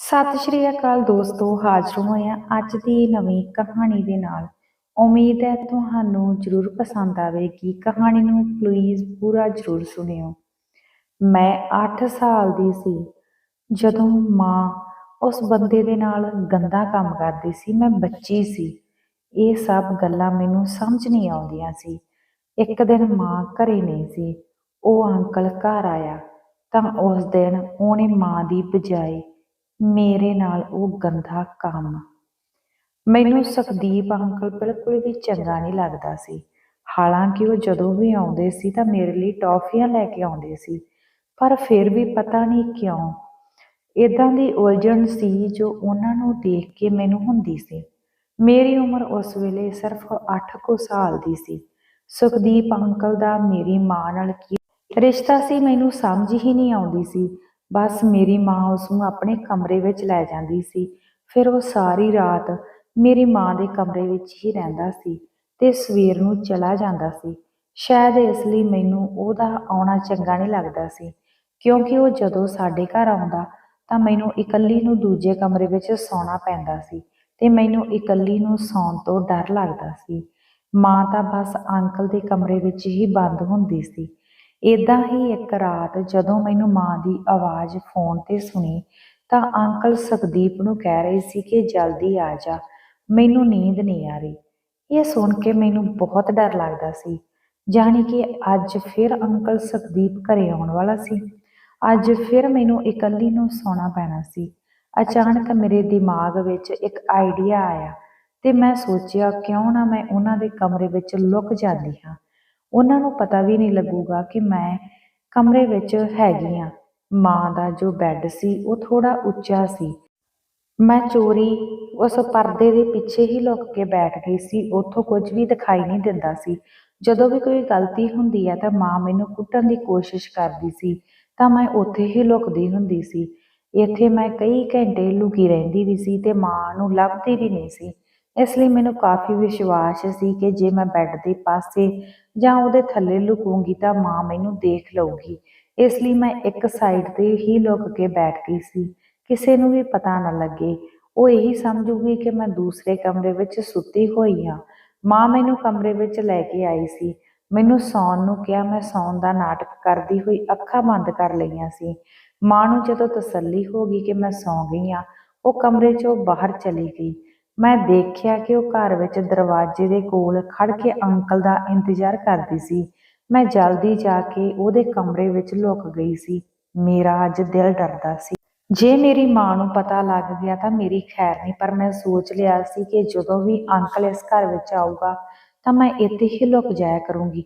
ਸਤਿ ਸ਼੍ਰੀ ਅਕਾਲ ਦੋਸਤੋ, ਹਾਜ਼ਰ ਹੋਏ ਅੱਜ ਦੀ ਨਵੀਂ ਕਹਾਣੀ ਦੇ ਨਾਲ। ਉਮੀਦ ਹੈ ਤੁਹਾਨੂੰ ਜ਼ਰੂਰ ਪਸੰਦ ਆਵੇਗੀ। ਕਹਾਣੀ ਨੂੰ ਪਲੀਜ਼ ਪੂਰਾ ਜ਼ਰੂਰ ਸੁਣਿਓ। ਮੈਂ 8 ਸਾਲ ਦੀ ਸੀ। ਜਦੋਂ ਮਾਂ ਉਸ ਬੰਦੇ ਦੇ ਨਾਲ ਗੰਦਾ ਕੰਮ ਕਰਦੀ ਸੀ, ਮੈਂ ਬੱਚੀ ਸੀ। ਇਹ ਸਭ ਗੱਲਾਂ ਮੈਨੂੰ ਸਮਝ ਨਹੀਂ ਆਉਂਦੀਆਂ ਸੀ। ਇੱਕ ਦਿਨ ਮਾਂ ਘਰੇ ਨਹੀਂ ਸੀ। ਉਹ ਅੰਕਲ ਘਰ ਆਇਆ ਤਾਂ ਉਸ ਦਿਨ ਉਹਨੇ ਮਾਂ ਦੀ ਬਜਾਏ ਮੇਰੇ ਨਾਲ ਉਹ ਗੰਦਾ ਕੰਮ। ਮੈਨੂੰ ਸੁਖਦੀਪ ਅੰਕਲ ਬਿਲਕੁਲ ਵੀ ਚੰਗਾ ਨਹੀਂ ਲੱਗਦਾ ਸੀ। ਹਾਲਾਂਕਿ ਉਹ ਜਦੋਂ ਵੀ ਆਉਂਦੇ ਸੀ ਤਾਂ ਮੇਰੇ ਲਈ ਟੌਫੀਆਂ ਲੈ ਕੇ ਆਉਂਦੇ ਸੀ, ਪਰ ਫਿਰ ਵੀ ਪਤਾ ਨਹੀਂ ਕਿਉਂ। ਇਦਾਂ ਦੀ ਉਲਝਣ ਸੀ ਜੋ ਉਹਨਾਂ ਨੂੰ ਦੇਖ ਕੇ ਮੈਨੂੰ ਹੁੰਦੀ ਸੀ। ਮੇਰੀ ਉਮਰ ਉਸ ਵੇਲੇ ਸਿਰਫ 8 ਕੁ ਸਾਲ ਦੀ ਸੀ। ਸੁਖਦੀਪ ਅੰਕਲ ਦਾ ਮੇਰੀ ਮਾਂ ਨਾਲ ਕੀ ਰਿਸ਼ਤਾ ਸੀ, ਮੈਨੂੰ ਸਮਝ ਹੀ ਨਹੀਂ ਆਉਂਦੀ ਸੀ। ਬਸ ਮੇਰੀ ਮਾਂ ਉਸ ਨੂੰ ਆਪਣੇ ਕਮਰੇ ਵਿੱਚ ਲੈ ਜਾਂਦੀ ਸੀ। ਫਿਰ ਉਹ ਸਾਰੀ ਰਾਤ ਮੇਰੀ ਮਾਂ ਦੇ ਕਮਰੇ ਵਿੱਚ ਹੀ ਰਹਿੰਦਾ ਸੀ ਤੇ ਸਵੇਰ ਨੂੰ ਚਲਾ ਜਾਂਦਾ ਸੀ। ਸ਼ਾਇਦ ਇਸ ਲਈ ਮੈਨੂੰ ਉਹਦਾ ਆਉਣਾ ਚੰਗਾ ਨਹੀਂ ਲੱਗਦਾ ਸੀ, ਕਿਉਂਕਿ ਉਹ ਜਦੋਂ ਸਾਡੇ ਘਰ ਆਉਂਦਾ ਤਾਂ ਮੈਨੂੰ ਇਕੱਲੀ ਨੂੰ ਦੂਜੇ ਕਮਰੇ ਵਿੱਚ ਸੌਣਾ ਪੈਂਦਾ ਸੀ ਤੇ ਮੈਨੂੰ ਇਕੱਲੀ ਨੂੰ ਸੌਣ ਤੋਂ ਡਰ ਲੱਗਦਾ ਸੀ। ਮਾਂ ਤਾਂ ਬਸ ਅੰਕਲ ਦੇ ਕਮਰੇ ਵਿੱਚ ਹੀ ਬੰਦ ਹੁੰਦੀ ਸੀ। ਏਦਾਂ ਹੀ ਇੱਕ ਰਾਤ ਜਦੋਂ ਮੈਨੂੰ ਮਾਂ ਦੀ ਆਵਾਜ਼ ਫੋਨ ਤੇ ਸੁਣੀ ਤਾਂ ਅੰਕਲ ਸੁਖਦੀਪ ਨੂੰ ਕਹਿ ਰਹੇ ਸੀ ਕਿ ਜਲਦੀ ਆ ਜਾ, ਮੈਨੂੰ ਨੀਂਦ ਨਹੀਂ ਆ ਰਹੀ। ਇਹ ਸੁਣ ਕੇ ਮੈਨੂੰ ਬਹੁਤ ਡਰ ਲੱਗਦਾ ਸੀ, ਜਾਣੀ ਕਿ ਅੱਜ ਫਿਰ ਅੰਕਲ ਸੁਖਦੀਪ ਘਰੇ ਆਉਣ ਵਾਲਾ ਸੀ। ਅੱਜ ਫਿਰ ਮੈਨੂੰ ਇਕੱਲੀ ਨੂੰ ਸੌਣਾ ਪੈਣਾ ਸੀ। ਅਚਾਨਕ ਮੇਰੇ ਦਿਮਾਗ ਵਿੱਚ ਇੱਕ ਆਈਡੀਆ ਆਇਆ ਤੇ ਮੈਂ ਸੋਚਿਆ, ਕਿਉਂ ਨਾ ਮੈਂ ਉਹਨਾਂ ਦੇ ਕਮਰੇ ਵਿੱਚ ਲੁਕ ਜਾਂਦੀ ਹਾਂ। ਉਹਨਾਂ ਨੂੰ ਪਤਾ ਵੀ ਨਹੀਂ ਲੱਗੂਗਾ ਕਿ ਮੈਂ ਕਮਰੇ ਵਿੱਚ ਹੈਗੀ ਹਾਂ। ਮਾਂ ਦਾ ਜੋ ਬੈੱਡ ਸੀ, ਉਹ ਥੋੜਾ ਉੱਚਾ ਸੀ। ਮੈਂ ਚੋਰੀ ਉਸ ਪਰਦੇ ਦੇ ਪਿੱਛੇ ਹੀ ਲੁਕ ਕੇ ਬੈਠ ਗਈ ਸੀ। ਉੱਥੋਂ ਕੁਝ ਵੀ ਦਿਖਾਈ ਨਹੀਂ ਦਿੰਦਾ ਸੀ। ਜਦੋਂ ਵੀ ਕੋਈ ਗਲਤੀ ਹੁੰਦੀ ਹੈ ਤਾਂ ਮਾਂ ਮੈਨੂੰ ਕੁੱਟਣ ਦੀ ਕੋਸ਼ਿਸ਼ ਕਰਦੀ ਸੀ, ਤਾਂ ਮੈਂ ਉੱਥੇ ਹੀ ਲੁਕਦੀ ਹੁੰਦੀ ਸੀ। ਇੱਥੇ ਮੈਂ ਕਈ ਘੰਟੇ ਲੁਕੀ ਰਹਿੰਦੀ ਵੀ ਸੀ ਤੇ ਮਾਂ ਨੂੰ ਲੱਭਦੀ ਵੀ ਨਹੀਂ ਸੀ। ਇਸ ਲਈ ਮੈਨੂੰ ਕਾਫੀ ਵਿਸ਼ਵਾਸ ਸੀ ਕਿ ਜੇ ਮੈਂ ਬੈੱਡ ਦੇ ਪਾਸੇ ਜਾਂ ਉਹਦੇ ਥੱਲੇ ਲੁਕੂੰਗੀ ਤਾਂ ਮਾਂ ਮੈਨੂੰ ਦੇਖ ਲਊਗੀ। ਇਸ ਲਈ ਮੈਂ ਇੱਕ ਸਾਈਡ ਤੇ ਹੀ ਲੁਕ ਕੇ ਬੈਠ ਗਈ ਸੀ। ਕਿਸੇ ਨੂੰ ਵੀ ਪਤਾ ਨਾ ਲੱਗੇ। ਉਹ ਇਹੀ ਸਮਝੂਗੀ ਕਿ ਮੈਂ ਦੂਸਰੇ ਕਮਰੇ ਵਿੱਚ ਸੁੱਤੀ ਹੋਈ ਹਾਂ। ਮਾਂ ਮੈਨੂੰ ਕਮਰੇ ਵਿੱਚ ਲੈ ਕੇ ਆਈ ਸੀ। ਮੈਨੂੰ ਸੌਣ ਨੂੰ ਕਿਹਾ, ਮੈਂ ਸੌਣ ਦਾ ਨਾਟਕ ਕਰਦੀ ਹੋਈ ਅੱਖਾਂ ਬੰਦ ਕਰ ਲਈਆਂ ਸੀ। ਮਾਂ ਨੂੰ ਜਦੋਂ ਤਸੱਲੀ ਹੋ ਗਈ ਕਿ ਮੈਂ ਸੌਂ ਗਈ ਹਾਂ, ਉਹ ਕਮਰੇ 'ਚੋਂ ਬਾਹਰ ਚਲੀ ਗਈ। ਮੈਂ ਦੇਖਿਆ ਕਿ ਉਹ ਘਰ ਵਿੱਚ ਦਰਵਾਜ਼ੇ ਦੇ ਕੋਲ ਖੜ ਕੇ ਅੰਕਲ ਦਾ ਇੰਤਜ਼ਾਰ ਕਰਦੀ ਸੀ। ਮੈਂ ਜਲਦੀ ਜਾ ਕੇ ਉਹਦੇ ਕਮਰੇ ਵਿੱਚ ਲੁਕ ਗਈ ਸੀ। ਮੇਰਾ ਅੱਜ ਦਿਲ ਡਰਦਾ ਸੀ। ਜੇ ਮੇਰੀ ਮਾਂ ਨੂੰ ਪਤਾ ਲੱਗ ਗਿਆ ਤਾਂ ਮੇਰੀ ਖੈਰ ਨਹੀਂ ਪਰ ਮੈਂ ਸੋਚ ਲਿਆ ਸੀ ਕਿ ਜਦੋਂ ਵੀ ਅੰਕਲ ਇਸ ਘਰ ਵਿੱਚ ਆਊਗਾ ਤਾਂ ਮੈਂ ਇੱਥੇ ਹੀ ਲੁਕ ਜਾਇਆ ਕਰੂੰਗੀ।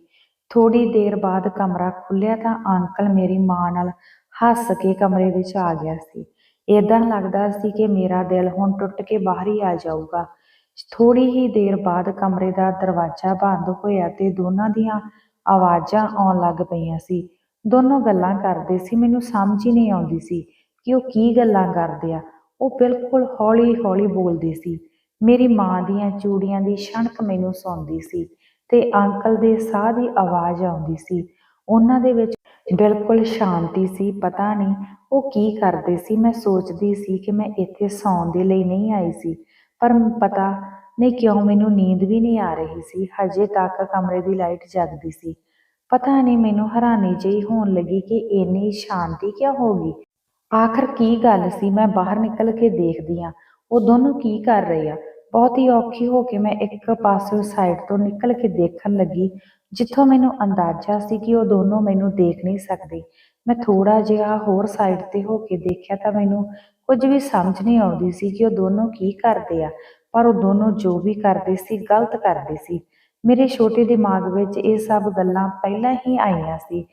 ਥੋੜੀ ਦੇਰ ਬਾਅਦ ਕਮਰਾ ਖੁੱਲਿਆ ਤਾਂ ਅੰਕਲ ਮੇਰੀ ਮਾਂ ਨਾਲ ਹੱਸ ਕੇ ਕਮਰੇ ਵਿੱਚ ਆ ਗਿਆ ਸੀ। ਏਦਾਂ ਲੱਗਦਾ ਸੀ ਕਿ ਮੇਰਾ ਦਿਲ ਹੁਣ ਟੁੱਟ ਕੇ ਬਾਹਰ ਹੀ ਆ ਜਾਊਗਾ। ਥੋੜੀ ਹੀ ਦੇਰ ਬਾਅਦ ਕਮਰੇ ਦਾ ਦਰਵਾਜ਼ਾ ਬੰਦ ਹੋਇਆ ਤੇ ਦੋਨਾਂ ਦੀਆਂ ਆਵਾਜ਼ਾਂ ਆਉਣ ਲੱਗ ਪਈਆਂ ਸੀ। ਦੋਨੋਂ ਗੱਲਾਂ ਕਰਦੇ ਸੀ, ਮੈਨੂੰ ਸਮਝ ਹੀ ਨਹੀਂ ਆਉਂਦੀ ਸੀ ਕਿ ਉਹ ਕੀ ਗੱਲਾਂ ਕਰਦੇ ਆ। ਉਹ ਬਿਲਕੁਲ ਹੌਲੀ-ਹੌਲੀ ਬੋਲਦੇ ਸੀ। ਮੇਰੀ ਮਾਂ ਦੀਆਂ ਚੂੜੀਆਂ ਦੀ ਛਣਕ ਮੈਨੂੰ ਸੁਣਦੀ ਸੀ ਤੇ ਅੰਕਲ ਦੇ ਸਾਹ ਦੀ ਆਵਾਜ਼ ਆਉਂਦੀ ਸੀ। ਉਹਨਾਂ ਦੇ ਵਿੱਚ ਬਿਲਕੁਲ ਸ਼ਾਂਤੀ ਸੀ, ਪਤਾ ਨਹੀਂ ਉਹ ਕੀ ਕਰਦੇ ਸੀ। ਮੈਂ ਸੋਚਦੀ ਸੀ ਕਿ ਮੈਂ ਇੱਥੇ ਸੌਣ ਦੇ ਲਈ ਨਹੀਂ ਆਈ ਸੀ, ਪਰ ਪਤਾ ਨਹੀਂ ਕਿਉਂ ਮੈਨੂੰ ਨੀਂਦ ਵੀ ਨਹੀਂ ਆ ਰਹੀ ਸੀ। ਹਜੇ ਤੱਕ ਕਮਰੇ ਦੀ ਲਾਈਟ ਜਗਦੀ ਸੀ। ਪਤਾ ਨਹੀਂ ਮੈਨੂੰ ਹੈਰਾਨੀ ਜਿਹੀ ਹੋਣ ਲੱਗੀ ਕਿ ਇੰਨੀ ਸ਼ਾਂਤੀ ਕਿਉਂ ਹੋ ਗਈ। ਆਖਰ ਕੀ ਗੱਲ ਸੀ? ਮੈਂ ਬਾਹਰ ਨਿਕਲ ਕੇ ਦੇਖਦੀ ਆ ਉਹ ਦੋਨੋਂ ਕੀ ਕਰ ਰਹੇ ਆ? ਬਹੁਤ ਹੀ ਔਖੀ ਹੋ ਕੇ ਮੈਂ ਇੱਕ ਪਾਸੇ ਸਾਈਡ ਤੋਂ ਨਿਕਲ ਕੇ ਦੇਖਣ ਲੱਗੀ। ਜਿੱਥੋਂ ਮੈਨੂੰ ਅੰਦਾਜ਼ਾ ਸੀ ਕਿ ਉਹ ਦੋਨੋਂ ਮੈਨੂੰ ਦੇਖ ਨਹੀਂ ਸਕਦੇ, ਮੈਂ ਥੋੜਾ ਜਿਹਾ ਹੋਰ ਸਾਈਡ ਤੇ ਹੋ ਕੇ ਦੇਖਿਆ ਤਾਂ ਮੈਨੂੰ ਕੁਝ ਵੀ ਸਮਝ ਨਹੀਂ ਆਉਂਦੀ ਸੀ ਕਿ ਉਹ ਦੋਨੋਂ ਕੀ ਕਰਦੇ ਆ, ਪਰ ਉਹ ਦੋਨੋਂ ਜੋ ਵੀ ਕਰਦੇ ਸੀ, ਗਲਤ ਕਰਦੇ ਸੀ। ਮੇਰੇ ਛੋਟੇ ਦਿਮਾਗ ਵਿੱਚ ਇਹ ਸਭ ਗੱਲਾਂ ਪਹਿਲਾਂ ਹੀ ਆਈਆਂ ਸੀ।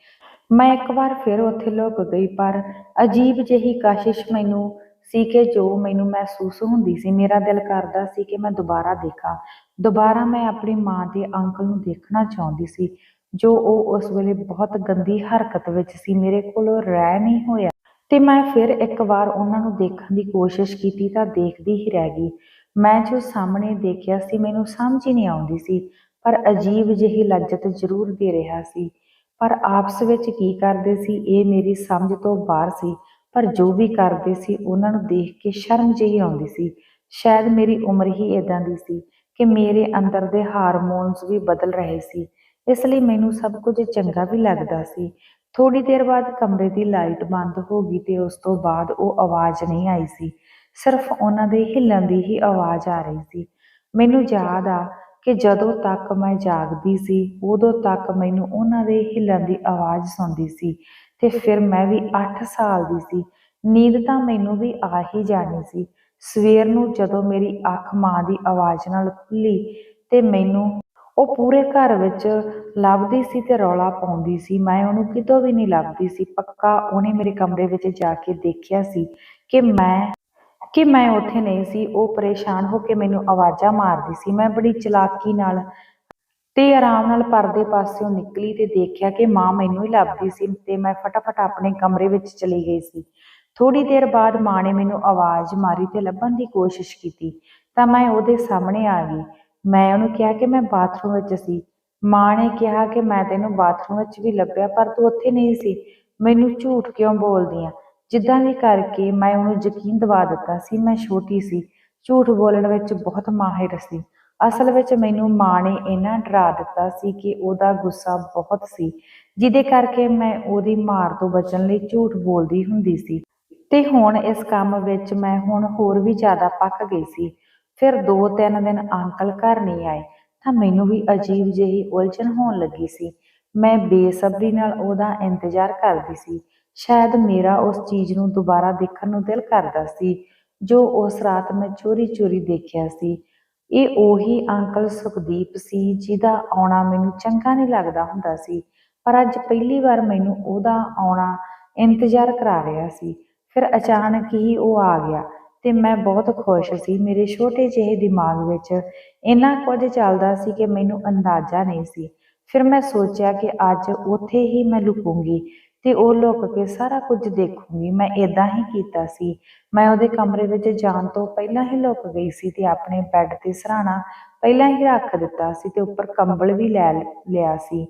ਮੈਂ ਇੱਕ ਵਾਰ ਫਿਰ ਉੱਥੇ ਲੁਕ ਗਈ, ਪਰ ਅਜੀਬ ਜਿਹੀ ਕਾਸ਼ਿਸ਼ ਮੈਨੂੰ ਸੀ ਕਿ ਜੋ ਮੈਨੂੰ ਮਹਿਸੂਸ ਹੁੰਦੀ ਸੀ, ਮੇਰਾ ਦਿਲ ਕਰਦਾ ਸੀ ਕਿ ਮੈਂ ਦੁਬਾਰਾ ਦੇਖਾਂ। ਦੁਬਾਰਾ ਮੈਂ ਆਪਣੀ ਮਾਂ ਤੇ ਅੰਕਲ ਨੂੰ ਦੇਖਣਾ ਚਾਹੁੰਦੀ ਸੀ, ਜੋ ਉਹ ਉਸ ਵੇਲੇ ਬਹੁਤ ਗੰਦੀ ਹਰਕਤ ਵਿੱਚ ਸੀ, ਮੇਰੇ ਕੋਲ ਰਹਿ ਨਹੀਂ ਹੋਇਆ। ਤੇ ਮੈਂ ਫਿਰ ਇੱਕ ਵਾਰ ਉਹਨਾਂ ਨੂੰ ਦੇਖਣ ਦੀ ਕੋਸ਼ਿਸ਼ ਕੀਤੀ ਤਾਂ ਦੇਖਦੀ ਹੀ ਰਹਿ ਗਈ। ਮੈਂ ਜੋ ਸਾਹਮਣੇ ਦੇਖਿਆ ਸੀ, ਮੈਨੂੰ ਸਮਝ ਹੀ ਨਹੀਂ ਆਉਂਦੀ ਸੀ, ਪਰ ਅਜੀਬ ਜਿਹੀ ਲੱਜਤ ਜ਼ਰੂਰ ਦੇ ਰਿਹਾ ਸੀ। ਪਰ ਆਪਸ ਵਿੱਚ ਕੀ ਕਰਦੇ ਸੀ, ਇਹ ਮੇਰੀ ਸਮਝ ਤੋਂ ਬਾਹਰ ਸੀ। ਪਰ ਜੋ ਵੀ ਕਰਦੇ ਸੀ, ਉਹਨਾਂ ਨੂੰ ਦੇਖ ਕੇ ਸ਼ਰਮ ਜਿਹੀ ਆਉਂਦੀ ਸੀ। ਸ਼ਾਇਦ ਮੇਰੀ ਉਮਰ ਹੀ ਇਦਾਂ ਦੀ ਸੀ ਕਿ ਮੇਰੇ ਅੰਦਰ ਦੇ ਹਾਰਮੋਨਸ ਵੀ ਬਦਲ ਰਹੇ ਸੀ। ਇਸ ਲਈ ਮੈਨੂੰ ਸਭ ਕੁਝ ਚੰਗਾ ਵੀ ਲੱਗਦਾ ਸੀ। ਥੋੜੀ ਦੇਰ ਬਾਅਦ ਕਮਰੇ ਦੀ ਲਾਈਟ ਬੰਦ ਹੋ ਗਈ ਤੇ ਉਸ ਤੋਂ ਬਾਅਦ ਉਹ ਆਵਾਜ਼ ਨਹੀਂ ਆਈ ਸੀ। ਸਿਰਫ ਉਹਨਾਂ ਦੇ ਹਿੱਲਣ ਦੀ ਹੀ ਆਵਾਜ਼ ਆ ਰਹੀ ਸੀ। ਮੈਨੂੰ ਯਾਦ ਆ ਕਿ ਜਦੋਂ ਤੱਕ ਮੈਂ ਜਾਗਦੀ ਸੀ, ਉਦੋਂ ਤੱਕ ਮੈਨੂੰ ਉਹਨਾਂ ਦੇ ਹਿੱਲਣ ਦੀ ਆਵਾਜ਼ ਸੁਣਦੀ ਸੀ। ਤੇ ਫਿਰ ਮੈਂ ਵੀ 8 ਸਾਲ ਦੀ ਸੀ। ਨੀਂਦ ਤਾਂ ਮੈਨੂੰ ਵੀ ਆ ਹੀ ਜਾਣੀ ਸੀ। ਸਵੇਰ ਨੂੰ ਜਦੋਂ ਮੇਰੀ ਅੱਖ ਮਾਂ ਦੀ ਆਵਾਜ਼ ਨਾਲ ਖੁੱਲੀ ਤੇ ਮੈਨੂੰ ਉਹ ਪੂਰੇ ਘਰ ਵਿੱਚ ਲੱਭਦੀ ਸੀ ਤੇ ਰੌਲਾ ਪਾਉਂਦੀ ਸੀ। ਮੈਂ ਉਹਨੂੰ ਕਿਤੋਂ ਵੀ ਨਹੀਂ ਲੱਭਦੀ ਸੀ। ਪੱਕਾ ਉਹਨੇ ਮੇਰੇ ਕਮਰੇ ਵਿੱਚ ਜਾ ਕੇ ਦੇਖਿਆ ਸੀ ਕਿ ਮੈਂ ਕਿ ਮੈਂ ਉੱਥੇ ਨਹੀਂ ਸੀ। ਉਹ ਪਰੇਸ਼ਾਨ ਹੋ ਕੇ ਮੈਨੂੰ ਆਵਾਜ਼ਾਂ ਮਾਰਦੀ ਸੀ। ਮੈਂ ਬੜੀ ਚਲਾਕੀ ਨਾਲ ਤੇ ਆਰਾਮ ਨਾਲ ਪਰਦੇ ਪਾਸਿਓਂ ਨਿਕਲੀ ਤੇ ਦੇਖਿਆ ਕਿ ਮਾਂ ਮੈਨੂੰ ਹੀ ਲੱਭਦੀ ਸੀ ਤੇ ਮੈਂ ਫਟਾਫਟ ਆਪਣੇ ਕਮਰੇ ਵਿੱਚ ਚਲੀ ਗਈ ਸੀ। ਥੋੜੀ ਦੇਰ ਬਾਅਦ ਮਾਂ ਨੇ ਮੈਨੂੰ ਆਵਾਜ਼ ਮਾਰੀ ਤੇ ਲੱਭਣ ਦੀ ਕੋਸ਼ਿਸ਼ ਕੀਤੀ, ਤਾਂ ਮੈਂ ਉਹਦੇ ਸਾਹਮਣੇ ਆ ਗਈ। ਮੈਂ ਉਹਨੂੰ ਕਿਹਾ ਕਿ ਮੈਂ ਬਾਥਰੂਮ ਵਿੱਚ ਸੀ। ਮਾਂ ਨੇ ਕਿਹਾ ਕਿ ਮੈਂ ਤੈਨੂੰ ਬਾਥਰੂਮ ਵਿੱਚ ਵੀ ਲੱਭਿਆ, ਪਰ ਤੂੰ ਉੱਥੇ ਨਹੀਂ ਸੀ। ਮੈਨੂੰ ਝੂਠ ਕਿਉਂ ਬੋਲਦੀ ਆ ਜਿੱਦਾਂ ਵੀ ਕਰਕੇ ਮੈਂ ਉਹਨੂੰ ਯਕੀਨ ਦਿਵਾ ਦਿੱਤਾ ਸੀ, ਮੈਂ ਛੋਟੀ ਸੀ। ਝੂਠ ਬੋਲਣ ਵਿੱਚ ਬਹੁਤ ਮਾਹਿਰ ਸੀ। ਅਸਲ ਵਿੱਚ ਮੈਨੂੰ ਮਾਂ ਨੇ ਇੰਨਾ ਡਰਾ ਦਿੱਤਾ ਸੀ ਕਿ ਉਹਦਾ ਗੁੱਸਾ ਬਹੁਤ ਸੀ, ਜਿਹਦੇ ਕਰਕੇ ਮੈਂ ਉਹਦੀ ਮਾਰ ਤੋਂ ਬਚਣ ਲਈ ਝੂਠ ਬੋਲਦੀ ਹੁੰਦੀ ਸੀ। ਤੇ ਹੁਣ ਇਸ ਕੰਮ ਵਿੱਚ ਮੈਂ ਹੁਣ ਹੋਰ ਵੀ ਜ਼ਿਆਦਾ ਪੱਕ ਗਈ ਸੀ। ਫਿਰ ਦੋ ਤਿੰਨ ਦਿਨ ਅੰਕਲ ਘਰ ਨਹੀਂ ਆਏ, ਤਾਂ ਮੈਨੂੰ ਵੀ ਅਜੀਬ ਜਿਹੀ ਉਲਝਣ ਹੋਣ ਲੱਗੀ ਸੀ। ਮੈਂ ਬੇਸਬਰੀ ਨਾਲ ਉਹਦਾ ਇੰਤਜ਼ਾਰ ਕਰਦੀ ਸੀ। ਸ਼ਾਇਦ ਮੇਰਾ ਉਸ ਚੀਜ਼ ਨੂੰ ਦੁਬਾਰਾ ਦੇਖਣ ਨੂੰ ਦਿਲ ਕਰਦਾ ਸੀ, ਜੋ ਉਸ ਰਾਤ ਮੈਂ ਚੋਰੀ-ਚੋਰੀ ਦੇਖਿਆ ਸੀ। ਇਹ ਉਹੀ ਅੰਕਲ ਸੁਖਦੀਪ ਸੀ ਜਿਹਦਾ ਆਉਣਾ ਮੈਨੂੰ ਚੰਗਾ ਨਹੀਂ ਲੱਗਦਾ ਹੁੰਦਾ ਸੀ, ਪਰ ਅੱਜ ਪਹਿਲੀ ਵਾਰ ਮੈਨੂੰ ਉਹਦਾ ਆਉਣਾ ਇੰਤਜ਼ਾਰ ਕਰਾ ਰਿਹਾ ਸੀ। ਫਿਰ ਅਚਾਨਕ ਹੀ ਉਹ ਆ ਗਿਆ ਤੇ ਮੈਂ ਬਹੁਤ ਖੁਸ਼ ਸੀ। ਮੇਰੇ ਛੋਟੇ ਜਿਹੇ ਦਿਮਾਗ ਵਿੱਚ ਇੰਨਾ ਕੁਝ ਚੱਲਦਾ ਸੀ ਕਿ ਮੈਨੂੰ ਅੰਦਾਜ਼ਾ ਨਹੀਂ ਸੀ। ਫਿਰ ਮੈਂ ਸੋਚਿਆ ਕਿ ਅੱਜ ਉੱਥੇ ਹੀ ਮੈਂ ਲੁਕੂੰਗੀ। ਤੇ ਉਹ ਲੁੱਕ ਕੇ ਸਾਰਾ ਕੁਝ ਦੇਖੂਗੀ। ਮੈਂ ਇਦਾਂ ਹੀ ਕੀਤਾ ਸੀ। ਮੈਂ ਉਹਦੇ ਕਮਰੇ ਵਿੱਚ ਜਾਣ ਤੋਂ ਪਹਿਲਾਂ ਹੀ ਲੁਕ ਗਈ ਸੀ ਤੇ ਆਪਣੇ ਬੈੱਡ ਤੇ ਸਰਾਣਾ ਪਹਿਲਾਂ ਹੀ ਰੱਖ ਦਿੱਤਾ ਸੀ ਤੇ ਉੱਪਰ ਕੰਬਲ ਵੀ ਲੈ ਲਿਆ ਸੀ।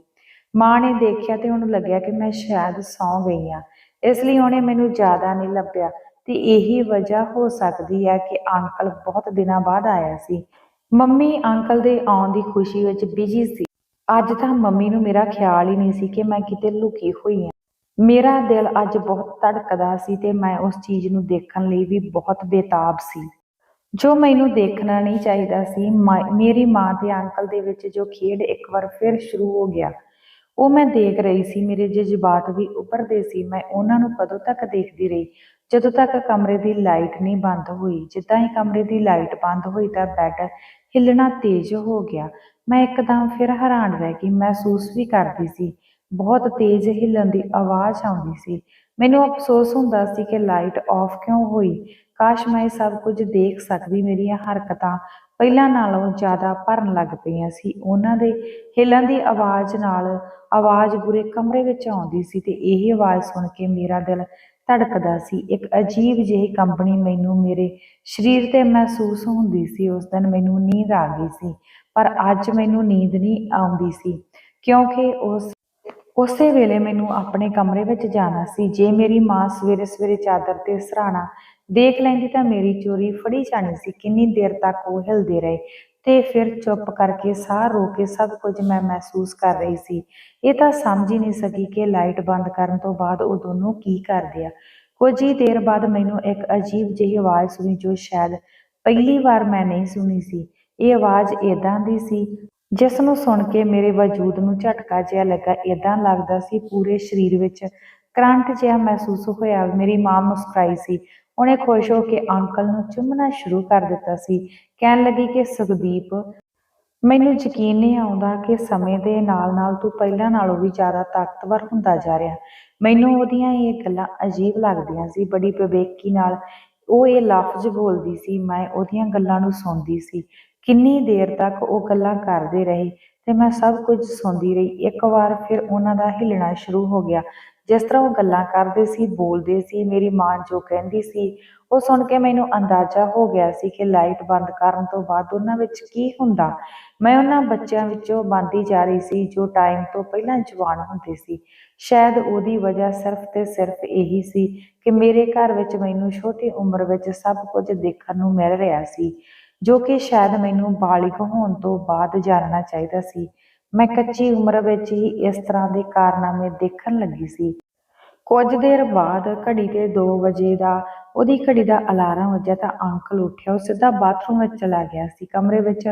ਮਾਂ ਨੇ ਦੇਖਿਆ ਤੇ ਉਹਨੂੰ ਲੱਗਿਆ ਕਿ ਮੈਂ ਸ਼ਾਇਦ ਸੌਂ ਗਈ ਆ ਇਸ ਲਈ ਉਹਨੇ ਮੈਨੂੰ ਜ਼ਿਆਦਾ ਨਹੀਂ ਲੱਭਿਆ ਤੇ ਇਹੀ ਵਜ੍ਹਾ ਹੋ ਸਕਦੀ ਹੈ ਕਿ ਅੰਕਲ ਬਹੁਤ ਦਿਨਾਂ ਬਾਅਦ ਆਇਆ ਸੀ। ਮੰਮੀ ਅੰਕਲ ਦੇ ਆਉਣ ਦੀ ਖੁਸ਼ੀ ਵਿੱਚ ਬਿਜ਼ੀ ਸੀ। ਅੱਜ ਤਾਂ ਮੰਮੀ ਨੂੰ ਮੇਰਾ ਖਿਆਲ ਹੀ ਨਹੀਂ ਸੀ ਕਿ ਮੈਂ ਕਿਤੇ ਲੁਕੀ ਹੋਈ ਹਾਂ। ਮੇਰਾ ਦਿਲ ਅੱਜ ਬਹੁਤ ਧੜਕਦਾ ਸੀ ਤੇ ਮੈਂ ਉਸ ਚੀਜ਼ ਨੂੰ ਦੇਖਣ ਲਈ ਵੀ ਬਹੁਤ ਬੇਤਾਬ ਸੀ। ਜੋ ਮੈਨੂੰ ਦੇਖਣਾ ਨਹੀਂ ਚਾਹੀਦਾ ਸੀ ਮੇਰੀ ਮਾਂ ਤੇ ਅੰਕਲ ਦੇ ਵਿੱਚ ਜੋ ਖੇਡ ਇੱਕ ਵਾਰ ਫਿਰ ਸ਼ੁਰੂ ਹੋ ਗਿਆ, ਉਹ ਮੈਂ ਦੇਖ ਰਹੀ ਸੀ, ਮੇਰੇ ਜਜ਼ਬਾਤ ਵੀ ਉੱਭਰਦੇ ਸੀ, ਮੈਂ ਉਹਨਾਂ ਨੂੰ ਕਦੋਂ ਤੱਕ ਦੇਖਦੀ ਰਹੀ? ਜਦੋਂ ਤੱਕ ਕਮਰੇ ਦੀ ਲਾਈਟ ਨਹੀਂ ਬੰਦ ਹੋਈ, ਜਿੱਦਾਂ ਹੀ ਕਮਰੇ ਦੀ ਲਾਈਟ ਬੰਦ ਹੋਈ ਤਾਂ ਬੈੱਡ ਹਿੱਲਣਾ ਤੇਜ਼ ਹੋ ਗਿਆ। ਮੈਂ ਇੱਕਦਮ ਫਿਰ ਹੈਰਾਨ ਰਹਿ ਗਈ, ਮਹਿਸੂਸ ਵੀ ਕਰਦੀ ਸੀ ਬਹੁਤ ਤੇਜ਼ ਹਿੱਲਣ ਦੀ ਆਵਾਜ਼ ਆਉਂਦੀ ਸੀ। ਮੈਨੂੰ ਅਫਸੋਸ ਹੁੰਦਾ ਸੀ ਕਿ ਲਾਈਟ ਆਫ ਕਿਉਂ ਹੋਈ? ਕਾਸ਼ ਮੈਂ ਸਭ ਕੁਝ ਦੇਖ ਸਕਦੀ, ਮੇਰੀਆਂ ਹਰਕਤਾਂ ਪਹਿਲਾਂ ਨਾਲੋਂ ਜ਼ਿਆਦਾ ਭਰਨ ਲੱਗ ਪਈਆਂ ਸੀ। ਉਹਨਾਂ ਦੇ ਹਿੱਲਣ ਦੀ ਆਵਾਜ਼ ਨਾਲ ਆਵਾਜ਼ ਪੂਰੇ ਕਮਰੇ ਵਿੱਚ ਆਉਂਦੀ ਸੀ ਤੇ ਇਹ ਆਵਾਜ਼ ਸੁਣ ਕੇ ਮੇਰਾ ਦਿਲ ਧੜਕਦਾ ਸੀ। ਇੱਕ ਅਜੀਬ ਜਿਹੀ ਕੰਪਨੀ ਮੈਨੂੰ ਮੇਰੇ ਸਰੀਰ ਤੇ ਮਹਿਸੂਸ ਹੁੰਦੀ ਸੀ। ਉਸ ਦਿਨ ਮੈਨੂੰ ਨੀਂਦ ਆ ਗਈ ਸੀ, ਪਰ ਅੱਜ ਮੈਨੂੰ ਨੀਂਦ ਨਹੀਂ ਆਉਂਦੀ ਸੀ, ਕਿਉਂਕਿ ਉਸ ਉਸੇ ਵੇਲੇ ਮੈਨੂੰ ਆਪਣੇ ਕਮਰੇ ਵਿੱਚ ਜਾਣਾ ਸੀ। ਜੇ ਮੇਰੀ ਮਾਂ ਸਵੇਰੇ ਸਵੇਰੇ ਚਾਦਰ ਤੇ ਸਰਾਣਾ ਦੇਖ ਲੈਂਦੀ ਤਾਂ ਮੇਰੀ ਚੋਰੀ ਫੜੀ ਜਾਣੀ ਸੀ। ਕਿੰਨੀ ਦੇਰ ਤੱਕ ਉਹ ਹਿਲਦੇ ਰਹੇ ਤੇ ਫਿਰ ਚੁੱਪ ਕਰਕੇ ਸਾਹ ਰੋਕ ਕੇ ਸਭ ਕੁਝ ਮੈਂ ਮਹਿਸੂਸ ਕਰ ਰਹੀ ਸੀ। ਇਹ ਤਾਂ ਸਮਝ ਹੀ ਨਹੀਂ ਸਕੀ ਕਿ ਲਾਈਟ ਬੰਦ ਕਰਨ ਤੋਂ ਬਾਅਦ ਉਹ ਦੋਨੋਂ ਕੀ ਕਰਦੇ ਆ। ਕੁਝ ਹੀ ਦੇਰ ਬਾਅਦ ਮੈਨੂੰ ਇੱਕ ਅਜੀਬ ਜਿਹੀ ਆਵਾਜ਼ ਸੁਣੀ ਜੋ ਸ਼ਾਇਦ ਪਹਿਲੀ ਵਾਰ ਮੈਂ ਨਹੀਂ ਸੁਣੀ ਸੀ। ਇਹ ਆਵਾਜ਼ ਏਦਾਂ ਦੀ ਸੀ ਜਿਸ ਨੂੰ ਸੁਣ ਕੇ ਮੇਰੇ ਵਜੂਦ ਨੂੰ ਝਟਕਾ ਜਿਹਾ ਲੱਗਾ, ਏਦਾਂ ਲੱਗਦਾ ਸੀ ਪੂਰੇ ਸਰੀਰ ਵਿੱਚ ਕਰੰਟ ਜਿਹਾ ਮਹਿਸੂਸ ਹੋਇਆ, ਮੇਰੀ ਮਾਂ ਮੁਸਕਰਾਈ ਸੀ। ਉਹਨੇ ਖੁਸ਼ ਹੋ ਕੇ ਅੰਕਲ ਨੂੰ ਚੁੰਮਣਾ ਸ਼ੁਰੂ ਕਰ ਦਿੱਤਾ ਸੀ। ਕਹਿਣ ਲੱਗੀ ਕਿ, ਸੁਖਦੀਪ, ਮੈਨੂੰ ਯਕੀਨ ਨਹੀਂ ਆਉਂਦਾ ਕਿ ਸਮੇਂ ਦੇ ਨਾਲ ਨਾਲ ਤੂੰ ਪਹਿਲਾਂ ਨਾਲੋਂ ਵੀ ਜ਼ਿਆਦਾ ਤਾਕਤਵਰ ਹੁੰਦਾ ਜਾ ਰਿਹਾ। ਮੈਨੂੰ ਉਹਦੀਆਂ ਇਹ ਗੱਲਾਂ ਅਜੀਬ ਲੱਗਦੀਆਂ ਸੀ, ਬੜੀ ਵਿਵੇਕੀ ਨਾਲ। ਉਹ ਇਹ ਲਫ਼ਜ਼ ਬੋਲਦੀ ਸੀ, ਮੈਂ ਉਹਦੀਆਂ ਗੱਲਾਂ ਨੂੰ ਸੁਣਦੀ ਸੀ। ਕਿੰਨੀ ਦੇਰ ਤੱਕ ਉਹ ਗੱਲਾਂ ਕਰਦੇ ਰਹੇ ਤੇ ਮੈਂ ਸਭ ਕੁਝ ਸੁਣਦੀ ਰਹੀ। ਇੱਕ ਵਾਰ ਫਿਰ ਉਹਨਾਂ ਦਾ ਹਿੱਲਣਾ ਸ਼ੁਰੂ ਹੋ ਗਿਆ। ਜਿਸ ਤਰ੍ਹਾਂ ਉਹ ਗੱਲਾਂ ਕਰਦੇ ਸੀ, ਬੋਲਦੇ ਸੀ, ਮੇਰੀ ਮਾਂ ਜੋ ਕਹਿੰਦੀ ਸੀ, ਉਹ ਸੁਣ ਕੇ ਮੈਨੂੰ ਅੰਦਾਜ਼ਾ ਹੋ ਗਿਆ ਸੀ ਕਿ ਲਾਈਟ ਬੰਦ ਕਰਨ ਤੋਂ ਬਾਅਦ ਉਹਨਾਂ ਵਿੱਚ ਕੀ ਹੁੰਦਾ। ਮੈਂ ਉਹਨਾਂ ਬੱਚਿਆਂ ਵਿੱਚੋਂ ਬਣਦੀ ਜਾ ਰਹੀ ਸੀ ਜੋ ਟਾਈਮ ਤੋਂ ਪਹਿਲਾਂ ਜਵਾਨ ਹੁੰਦੇ ਸੀ। ਸ਼ਾਇਦ ਉਹਦੀ ਵਜ੍ਹਾ ਸਿਰਫ ਤੇ ਸਿਰਫ ਇਹੀ ਸੀ ਕਿ ਮੇਰੇ ਘਰ ਵਿੱਚ ਮੈਨੂੰ ਛੋਟੀ ਉਮਰ ਵਿੱਚ ਸਭ ਕੁਝ ਦੇਖਣ ਨੂੰ ਮਿਲ ਰਿਹਾ ਸੀ। ਜੋ ਕਿ ਸ਼ਾਇਦ ਮੈਨੂੰ ਬਾਲਿਗ ਹੋਣ ਤੋਂ ਬਾਅਦ ਜਾਣਨਾ ਚਾਹੀਦਾ ਸੀ। ਮੈਂ ਕੱਚੀ ਉਮਰ ਵਿੱਚ ਹੀ ਇਸ ਤਰ੍ਹਾਂ ਦੇ ਕਾਰਨਾਮੇ ਦੇਖਣ ਲੱਗੀ ਸੀ। ਕੁਝ ਦੇਰ ਬਾਅਦ ਘੜੀ ਦੇ 2 ਵਜੇ ਦਾ, ਉਹਦੀ ਘੜੀ ਦਾ ਅਲਾਰਮ ਵੱਜਿਆ ਤਾਂ ਅੰਕਲ ਉੱਠਿਆ, ਉਹ ਸਿੱਧਾ ਬਾਥਰੂਮ ਵਿੱਚ ਚਲਾ ਗਿਆ ਸੀ। ਕਮਰੇ ਵਿੱਚ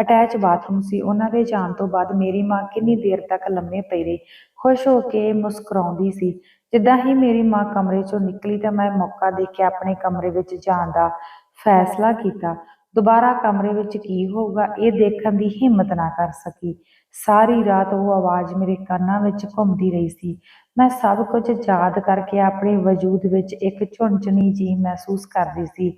ਅਟੈਚ ਬਾਥਰੂਮ ਸੀ। ਉਹਨਾਂ ਦੇ ਜਾਣ ਤੋਂ ਬਾਅਦ ਮੇਰੀ ਮਾਂ ਕਿੰਨੀ ਦੇਰ ਤੱਕ ਲੰਮੇ ਪਈ ਰਹੀ, ਖੁਸ਼ ਹੋ ਕੇ ਮੁਸਕਰਾਉਂਦੀ ਸੀ। ਜਿੱਦਾਂ ਹੀ ਮੇਰੀ ਮਾਂ ਕਮਰੇ ਚੋਂ ਨਿਕਲੀ ਤਾਂ ਮੈਂ ਮੌਕਾ ਦੇ ਕੇ ਆਪਣੇ ਕਮਰੇ ਵਿੱਚ ਜਾਣ ਦਾ ਫੈਸਲਾ ਕੀਤਾ। ਦੁਬਾਰਾ ਕਮਰੇ ਵਿੱਚ ਕੀ ਹੋਊਗਾ, ਇਹ ਦੇਖਣ ਦੀ ਹਿੰਮਤ ਨਾ ਕਰ ਸਕੀ। ਸਾਰੀ ਰਾਤ ਉਹ ਆਵਾਜ਼ ਮੇਰੇ ਕੰਨਾਂ ਵਿੱਚ ਘੁੰਮਦੀ ਰਹੀ ਸੀ। ਮੈਂ ਸਭ ਕੁਝ ਯਾਦ ਕਰਕੇ ਆਪਣੇ ਵਜੂਦ ਵਿੱਚ ਇੱਕ ਝੁੰਝਣੀ ਜੀ ਮਹਿਸੂਸ ਕਰਦੀ ਸੀ,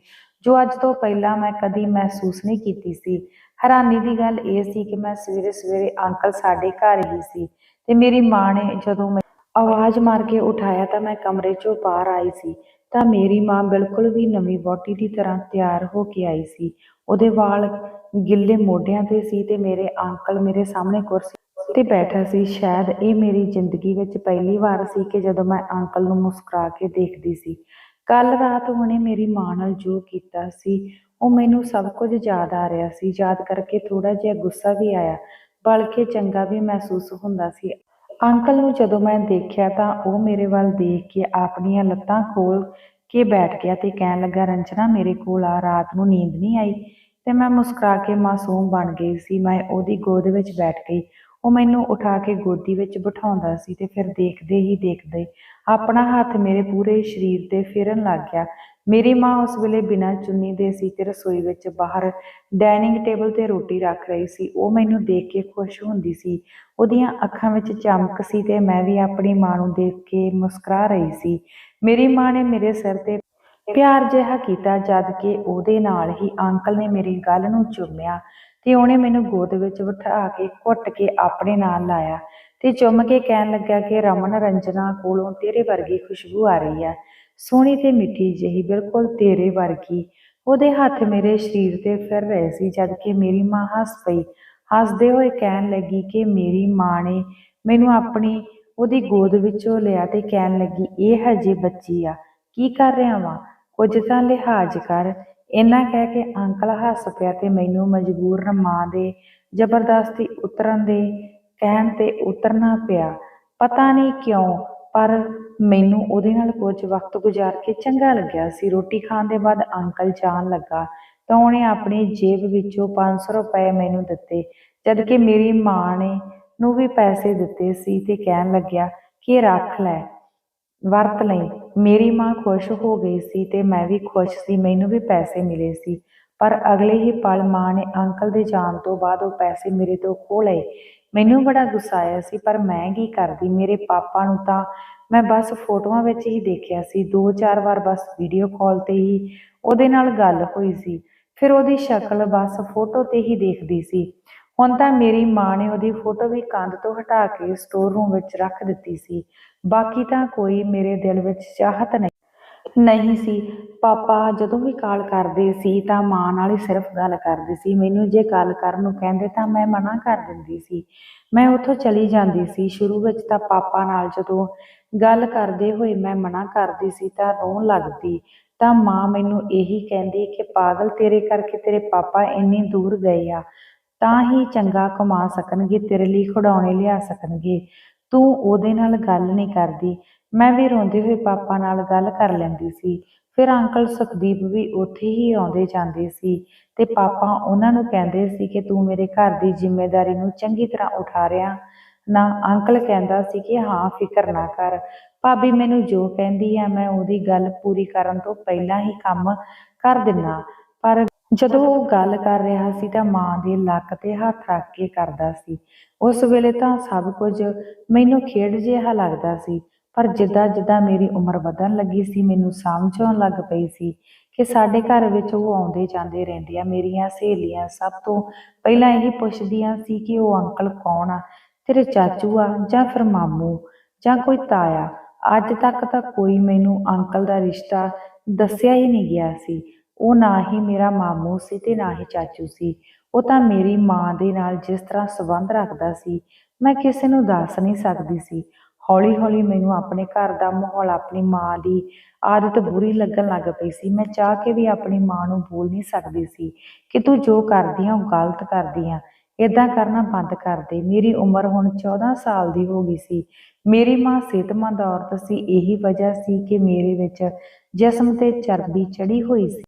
ਜੋ ਅੱਜ ਤੋਂ ਪਹਿਲਾਂ ਮੈਂ ਕਦੀ ਮਹਿਸੂਸ ਨਹੀਂ ਕੀਤੀ ਸੀ। ਹੈਰਾਨੀ ਦੀ ਗੱਲ ਇਹ ਸੀ ਕਿ ਮੈਂ ਸਵੇਰੇ ਸਵੇਰੇ ਅੰਕਲ ਸਾਡੇ ਘਰ ਹੀ ਸੀ ਤੇ ਮੇਰੀ ਮਾਂ ਨੇ ਜਦੋਂ ਮੈਂ ਆਵਾਜ਼ ਮਾਰ ਕੇ ਉਠਾਇਆ ਤਾਂ ਮੈਂ ਕਮਰੇ ਚੋਂ ਬਾਹਰ ਆਈ ਸੀ। ਤਾਂ ਮੇਰੀ ਮਾਂ ਬਿਲਕੁਲ ਵੀ ਨਵੀਂ ਵਹੁਟੀ ਦੀ ਤਰ੍ਹਾਂ ਤਿਆਰ ਹੋ ਕੇ ਆਈ ਸੀ। ਉਹਦੇ ਵਾਲ ਗਿੱਲੇ ਮੋਢਿਆਂ ਤੇ ਸੀ ਤੇ ਮੇਰੇ ਅੰਕਲ ਮੇਰੇ ਸਾਹਮਣੇ ਕੁਰਸੀ ਤੇ ਬੈਠਾ ਸੀ। ਸ਼ਾਇਦ ਇਹ ਮੇਰੀ ਜ਼ਿੰਦਗੀ ਵਿੱਚ ਪਹਿਲੀ ਵਾਰ ਸੀ ਕਿ ਜਦੋਂ ਮੈਂ ਅੰਕਲ ਨੂੰ ਮੁਸਕਰਾ ਕੇ ਦੇਖਦੀ ਸੀ। ਕੱਲ ਰਾਤ ਉਹਨੇ ਮੇਰੀ ਮਾਂ ਨਾਲ ਜੋ ਕੀਤਾ ਸੀ, ਉਹ ਮੈਨੂੰ ਸਭ ਕੁਝ ਯਾਦ ਆ ਰਿਹਾ ਸੀ। ਯਾਦ ਕਰਕੇ ਥੋੜਾ ਜਿਹਾ ਗੁੱਸਾ ਵੀ ਆਇਆ, ਬਲਕਿ ਚੰਗਾ ਵੀ ਮਹਿਸੂਸ ਹੁੰਦਾ ਸੀ। ਅੰਕਲ ਨੂੰ ਜਦੋਂ ਮੈਂ ਦੇਖਿਆ ਤਾਂ ਉਹ ਮੇਰੇ ਵੱਲ ਦੇਖ ਕੇ ਆਪਣੀਆਂ ਲੱਤਾਂ ਖੋਲ ਕੇ ਬੈਠ ਗਿਆ ਤੇ ਕਹਿਣ ਲੱਗਾ, ਰੰਜਨਾ, ਮੇਰੇ ਕੋਲ ਆ, ਰਾਤ ਨੂੰ ਨੀਂਦ ਨਹੀਂ ਆਈ। ਤੇ ਮੈਂ ਮੁਸਕਰਾ ਕੇ ਮਾਸੂਮ ਬਣ ਗਈ ਸੀ। ਮੈਂ ਉਹਦੀ ਗੋਦ ਵਿੱਚ ਬੈਠ ਗਈ। ਉਹ ਮੈਨੂੰ ਉਠਾ ਕੇ ਗੋਦੀ ਵਿੱਚ ਬਿਠਾਉਂਦਾ ਸੀ ਤੇ ਫਿਰ ਦੇਖਦੇ ਹੀ ਦੇਖਦੇ ਆਪਣਾ ਹੱਥ ਮੇਰੇ ਪੂਰੇ ਸਰੀਰ ਤੇ ਫੇਰਨ ਲੱਗ ਗਿਆ। ਮੇਰੀ ਮਾਂ ਉਸ ਵੇਲੇ ਬਿਨਾਂ ਚੁੰਨੀ ਦੇ ਸੀ ਤੇ ਰਸੋਈ ਵਿੱਚ ਬਾਹਰ ਡਾਈਨਿੰਗ ਟੇਬਲ ਤੇ ਰੋਟੀ ਰੱਖ ਰਹੀ ਸੀ। ਉਹ ਮੈਨੂੰ ਦੇਖ ਕੇ ਖੁਸ਼ ਹੁੰਦੀ ਸੀ। ਉਹਦੀਆਂ ਅੱਖਾਂ ਵਿੱਚ ਚਮਕ ਸੀ ਤੇ ਮੈਂ ਵੀ ਆਪਣੀ ਮਾਂ ਨੂੰ ਦੇਖ ਕੇ ਮੁਸਕਰਾ ਰਹੀ ਸੀ। ਮੇਰੀ ਮਾਂ ਨੇ ਮੇਰੇ ਸਿਰ ਤੇ ਪਿਆਰ ਜਿਹਾ ਕੀਤਾ ਜਦ ਕਿ ਉਹਦੇ ਨਾਲ ਹੀ ਅੰਕਲ ਨੇ ਮੇਰੀ ਗੱਲ ਨੂੰ ਚੁੰਮਿਆ। ਤੇ ਉਹਨੇ ਮੈਨੂੰ ਗੋਦ ਵਿੱਚ ਬਿਠਾ ਕੇ ਘੁੱਟ ਕੇ ਆਪਣੇ ਨਾਲ ਲਾਇਆ ਤੇ ਚੁੰਮ ਕੇ ਕਹਿਣ ਲੱਗਾ ਕਿ ਰਮਨ ਰੰਜਨਾ ਕੋਲੋਂ ਤੇਰੇ ਵਰਗੀ ਖੁਸ਼ਬੂ ਆ ਰਹੀ ਆ। ਸੋਹਣੀ ਤੇ ਮਿੱਠੀ ਜਿਹੀ, ਬਿਲਕੁਲ ਤੇਰੇ ਵਰਗੀ। ਉਹਦੇ ਹੱਥ ਮੇਰੇ ਸਰੀਰ ਤੇ ਫਿਰ ਰਹੇ ਸੀ ਜਦ ਕਿ ਮੇਰੀ ਮਾਂ ਹੱਸ ਪਈ। ਹੱਸਦੇ ਹੋਏ ਕਹਿਣ ਲੱਗੀ ਕਿ ਮੇਰੀ ਮਾਂ ਨੇ ਮੈਨੂੰ ਆਪਣੀ ਉਹਦੀ ਗੋਦ ਵਿੱਚੋਂ ਲਿਆ ਤੇ ਕਹਿਣ ਲੱਗੀ, ਇਹ ਹਜੇ ਬੱਚੀ ਆ। ਕੀ ਕਰ ਰਿਹਾ ਵਾਂ? ਕੁਝ ਤਾਂ ਲਿਹਾਜ਼ ਕਰ। ਇਹਨਾਂ ਕਹਿ ਕੇ ਅੰਕਲ ਹੱਸ ਪਿਆ ਤੇ ਮੈਨੂੰ ਮਜਬੂਰਨ ਮਾਂ ਦੇ, ਜ਼ਬਰਦਸਤੀ ਉਤਰਨ ਦੇ, ਕਹਿਣ ਤੇ ਉਤਰਨਾ ਪਿਆ। ਪਤਾ ਨਹੀਂ ਕਿਉਂ, ਪਰ ਮੈਨੂੰ ਉਹਦੇ ਨਾਲ ਕੁਝ ਵਕਤ ਗੁਜ਼ਾਰ ਕੇ ਚੰਗਾ ਲੱਗਿਆ ਸੀ। ਰੋਟੀ ਖਾਣ ਦੇ ਬਾਅਦ ਅੰਕਲ ਜਾਣ ਲੱਗਾ ਤਾਂ ਉਹਨੇ ਆਪਣੀ ਜੇਬ ਵਿੱਚੋਂ 500 ਰੁਪਏ ਮੈਨੂੰ ਦਿੱਤੇ। ਜਦ ਕਿ ਮੇਰੀ ਮਾਂ ਨੇ ਨੂੰ ਵੀ ਪੈਸੇ ਦਿੱਤੇ ਸੀ ਤੇ ਕਹਿਣ ਲੱਗਿਆ ਕਿ ਰੱਖ ਲੈ। ਵਰਤ ਲਈ। ਮੇਰੀ ਮਾਂ ਖੁਸ਼ ਹੋ ਗਈ ਸੀ ਤੇ ਮੈਂ ਵੀ ਖੁਸ਼ ਸੀ, ਮੈਨੂੰ ਵੀ ਪੈਸੇ ਮਿਲੇ ਸੀ। ਪਰ ਅਗਲੇ ਹੀ ਪਲ ਮਾਂ ਨੇ ਅੰਕਲ ਦੇ ਜਾਣ ਤੋਂ ਬਾਅਦ ਉਹ ਪੈਸੇ ਮੇਰੇ ਤੋਂ ਖੋਹ ਲਏ। ਮੈਨੂੰ ਬੜਾ ਗੁੱਸਾ ਆਇਆ ਸੀ, ਪਰ ਮੈਂ ਕੀ ਕਰਦੀ? ਮੇਰੇ ਪਾਪਾ ਨੂੰ ਤਾਂ ਮੈਂ ਬਸ ਫੋਟੋਆਂ ਵਿੱਚ ਹੀ ਦੇਖਿਆ ਸੀ। ਦੋ ਚਾਰ ਵਾਰ ਬਸ ਵੀਡੀਓ ਕਾਲ ਤੇ ਹੀ ਉਹਦੇ ਨਾਲ ਗੱਲ ਹੋਈ ਸੀ। ਫਿਰ ਉਹਦੀ ਸ਼ਕਲ ਬਸ ਫੋਟੋ ਤੇ ਹੀ ਦੇਖਦੀ ਸੀ। ਹੁਣ ਤਾਂ ਮੇਰੀ ਮਾਂ ਨੇ ਉਹਦੀ ਫੋਟੋ ਵੀ ਕੰਧ ਤੋਂ ਹਟਾ ਕੇ ਸਟੋਰ ਰੂਮ ਵਿੱਚ ਰੱਖ ਦਿੱਤੀ ਸੀ। ਬਾਕੀ ਤਾਂ ਕੋਈ ਮੇਰੇ ਦਿਲ ਵਿੱਚ ਚਾਹਤ ਨਹੀਂ। ਨਹੀਂ ਸੀ। ਪਾਪਾ ਜਦੋਂ ਵੀ ਕਾਲ ਕਰਦੇ ਸੀ ਤਾਂ ਮਾਂ ਨਾਲ ਹੀ ਸਿਰਫ ਗੱਲ ਕਰਦੇ ਸੀ। ਮੈਨੂੰ ਜੇ ਗੱਲ ਕਰਨ ਨੂੰ ਕਹਿੰਦੇ ਤਾਂ ਮੈਂ ਮਨਾ ਕਰ ਦਿੰਦੀ ਸੀ। ਮੈਂ ਉੱਥੋਂ ਚਲੀ ਜਾਂਦੀ ਸੀ। ਸ਼ੁਰੂ ਵਿੱਚ ਤਾਂ ਪਾਪਾ ਨਾਲ ਜਦੋਂ ਗੱਲ ਕਰਦੇ ਹੋਏ ਮੈਂ ਮਨਾ ਕਰਦੀ ਸੀ ਤਾਂ ਰੋਣ ਲੱਗਦੀ। ਤਾਂ ਮਾਂ ਮੈਨੂੰ ਇਹੀ ਕਹਿੰਦੀ ਕਿ ਪਾਗਲ ਤੇਰੇ ਕਰਕੇ ਤੇਰੇ ਪਾਪਾ ਇੰਨੀ ਦੂਰ ਗਏ ਆ। ਤਾਂ ਹੀ ਚੰਗਾ ਕਮਾ ਸਕਣਗੇ, ਤੇਰੇ ਲਈ ਖਿਡੌਣੇ ਲਿਆ ਸਕਣਗੇ। ਤੂੰ ਉਹਦੇ ਨਾਲ ਗੱਲ ਨਹੀਂ ਕਰਦੀ। ਮੈਂ ਵੀ ਰੋਂਦੇ ਹੋਏ ਪਾਪਾ ਨਾਲ ਗੱਲ ਕਰ ਲੈਂਦੀ ਸੀ। ਫਿਰ ਅੰਕਲ ਸੁਖਦੀਪ ਵੀ ਉੱਥੇ ਹੀ ਆਉਂਦੇ ਜਾਂਦੇ ਸੀ ਤੇ ਪਾਪਾ ਉਹਨਾਂ ਨੂੰ ਕਹਿੰਦੇ ਸੀ ਕਿ ਤੂੰ ਮੇਰੇ ਘਰ ਦੀ ਜ਼ਿੰਮੇਵਾਰੀ ਨੂੰ ਚੰਗੀ ਤਰ੍ਹਾਂ ਉਠਾ ਰਿਹਾ। ਨਾ, ਅੰਕਲ ਕਹਿੰਦਾ ਸੀ ਕਿ ਹਾਂ, ਫਿਕਰ ਨਾ ਕਰ। ਭਾਬੀ ਮੈਨੂੰ ਜੋ ਕਹਿੰਦੀ ਆ, ਮੈਂ ਉਹਦੀ ਗੱਲ ਪੂਰੀ ਕਰਨ ਤੋਂ ਪਹਿਲਾਂ ਹੀ ਕੰਮ ਕਰ ਦਿੰਨਾ ਪਰ ਜਦੋਂ ਉਹ ਗੱਲ ਕਰ ਰਿਹਾ ਸੀ ਤਾਂ ਮਾਂ ਦੇ ਲੱਕ ਤੇ ਹੱਥ ਰੱਖ ਕੇ ਕਰਦਾ ਸੀ। ਉਸ ਵੇਲੇ ਤਾਂ ਸਭ ਕੁਝ ਮੈਨੂੰ ਖੇਡ ਜਿਹਾ ਲੱਗਦਾ ਸੀ, ਪਰ ਜਿੱਦਾਂ ਜਿੱਦਾਂ ਮੇਰੀ ਉਮਰ ਵਧਣ ਲੱਗੀ ਸੀ, ਮੈਨੂੰ ਸਮਝ ਆਉਣ ਲੱਗ ਪਈ ਸੀ ਕਿ ਸਾਡੇ ਘਰ ਵਿੱਚ ਉਹ ਆਉਂਦੇ ਜਾਂਦੇ ਰਹਿੰਦੇ ਆ। ਮੇਰੀਆਂ ਸਹੇਲੀਆਂ ਸਭ ਤੋਂ ਪਹਿਲਾਂ ਇਹ ਪੁੱਛਦੀਆਂ ਸੀ ਕਿ ਉਹ ਅੰਕਲ ਕੌਣ ਆ? ਤੇਰੇ ਚਾਚੂ ਆ ਜਾਂ ਫਿਰ ਮਾਮੂ ਜਾਂ ਕੋਈ ਤਾਇਆ? ਅੱਜ ਤੱਕ ਤਾਂ ਕੋਈ ਮੈਨੂੰ ਅੰਕਲ ਦਾ ਰਿਸ਼ਤਾ ਦੱਸਿਆ ਹੀ ਨਹੀਂ ਗਿਆ ਸੀ। ਉਹ ਨਾ ਹੀ ਮੇਰਾ ਮਾਮੂ ਸੀ ਤੇ ਨਾ ਹੀ ਚਾਚੂ ਸੀ। ਉਹ ਤਾਂ ਮੇਰੀ ਮਾਂ ਦੇ ਨਾਲ ਜਿਸ ਤਰ੍ਹਾਂ ਸੰਬੰਧ ਰੱਖਦਾ ਸੀ, ਮੈਂ ਕਿਸੇ ਨੂੰ ਦੱਸ ਨਹੀਂ ਸਕਦੀ ਸੀ। ਹੌਲੀ ਹੌਲੀ ਮੈਨੂੰ ਆਪਣੇ ਘਰ ਦਾ ਮਾਹੌਲ, ਆਪਣੀ ਮਾਂ ਦੀ ਆਦਤ ਬੁਰੀ ਲੱਗਣ ਲੱਗ ਪਈ ਸੀ। ਮੈਂ ਚਾਹ ਕੇ ਵੀ ਆਪਣੀ ਮਾਂ ਨੂੰ ਬੋਲ ਨਹੀਂ ਸਕਦੀ ਸੀ ਕਿ ਤੂੰ ਜੋ ਕਰਦੀ ਆ, ਉਹ ਗਲਤ ਕਰਦੀ ਆ। ਇਦਾਂ ਕਰਨਾ ਬੰਦ ਕਰ ਦੇ। ਮੇਰੀ ਉਮਰ ਹੁਣ 14 ਸਾਲ ਦੀ ਹੋ ਗਈ ਸੀ। ਮੇਰੀ ਮਾਂ ਸਿਹਤਮੰਦ ਔਰਤ ਸੀ, ਇਹੀ ਵਜ੍ਹਾ ਸੀ ਕਿ ਮੇਰੇ ਵਿੱਚ ਜਿਸਮ ਤੇ ਚਰਬੀ ਚੜੀ ਹੋਈ ਸੀ।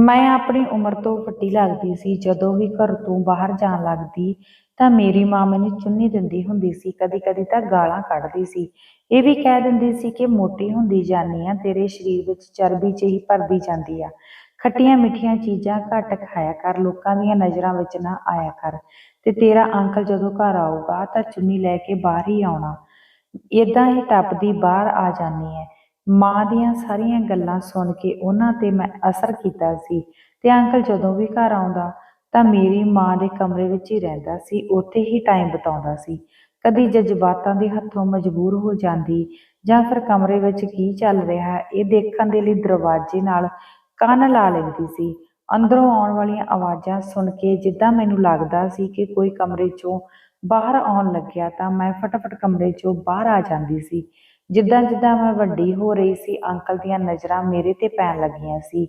ਮੈਂ ਆਪਣੀ ਉਮਰ ਤੋਂ ਵੱਡੀ ਲੱਗਦੀ ਸੀ, ਜਦੋਂ ਵੀ ਘਰ ਤੋਂ ਬਾਹਰ ਜਾਣ ਲੱਗਦੀ ਤਾਂ ਮੇਰੀ ਮਾਂ ਮੈਨੂੰ ਚੁੰਨੀ ਦਿੰਦੀ ਹੁੰਦੀ ਸੀ, ਕਦੀ-ਕਦੀ ਤਾਂ ਗਾਲਾਂ ਕੱਢਦੀ ਸੀ। ਇਹ ਵੀ ਕਹਿ ਦਿੰਦੀ ਸੀ ਕਿ ਮੋਟੀ ਹੁੰਦੀ ਜਾਨੀ ਆ, ਤੇਰੇ ਸਰੀਰ ਵਿੱਚ ਚਰਬੀ ਚ ਹੀ ਭਰਦੀ ਜਾਂਦੀ ਆ। ਖੱਟੀਆਂ ਮਿੱਠੀਆਂ ਚੀਜ਼ਾਂ ਘੱਟ ਖਾਇਆ ਕਰ, ਲੋਕਾਂ ਦੀਆਂ ਨਜ਼ਰਾਂ ਵਿੱਚ ਨਾ ਆਇਆ ਕਰ। ਤੇ ਤੇਰਾ ਅੰਕਲ ਜਦੋਂ ਘਰ ਆਊਗਾ ਤਾਂ ਚੁੰਨੀ ਲੈ ਕੇ ਬਾਹਰ ਹੀ ਆਉਣਾ। ਇਦਾਂ ਹੀ ਟੱਪਦੀ ਬਾਹਰ ਆ ਜਾਨੀ ਹੈ ਮਾਂ ਦੀਆਂ ਸਾਰੀਆਂ ਗੱਲਾਂ ਸੁਣ ਕੇ ਉਹਨਾਂ ਤੇ ਮੈਂ ਅਸਰ ਕੀਤਾ ਸੀ ਤੇ ਅੰਕਲ ਜਦੋਂ ਵੀ ਘਰ ਆਉਂਦਾ ਤਾਂ ਮੇਰੀ ਮਾਂ ਦੇ ਕਮਰੇ ਵਿੱਚ ਹੀ ਰਹਿੰਦਾ ਸੀ, ਉੱਥੇ ਹੀ ਟਾਈਮ ਬਿਤਾਉਂਦਾ ਸੀ। ਕਦੀ ਜਜ਼ਬਾਤਾਂ ਦੇ ਹੱਥੋਂ ਮਜਬੂਰ ਹੋ ਜਾਂਦੀ ਜਾਂ ਫਿਰ ਕਮਰੇ ਵਿੱਚ ਕੀ ਚੱਲ ਰਿਹਾ, ਇਹ ਦੇਖਣ ਦੇ ਲਈ ਦਰਵਾਜ਼ੇ ਨਾਲ ਕੰਨ ਲਾ ਲੈਂਦੀ ਸੀ। ਅੰਦਰੋਂ ਆਉਣ ਵਾਲੀਆਂ ਆਵਾਜ਼ਾਂ ਸੁਣ ਕੇ ਜਿੱਦਾਂ ਮੈਨੂੰ ਲੱਗਦਾ ਸੀ ਕਿ ਕੋਈ ਕਮਰੇ 'ਚੋਂ ਬਾਹਰ ਆਉਣ ਲੱਗਿਆ ਤਾਂ ਮੈਂ ਫਟਾਫਟ ਕਮਰੇ 'ਚੋਂ ਬਾਹਰ ਆ ਜਾਂਦੀ ਸੀ। ਜਿੱਦਾਂ ਜਿੱਦਾਂ ਮੈਂ ਵੱਡੀ ਹੋ ਰਹੀ ਸੀ, ਅੰਕਲ ਦੀਆਂ ਨਜ਼ਰਾਂ ਮੇਰੇ ਤੇ ਪੈਣ ਲੱਗੀਆਂ ਸੀ।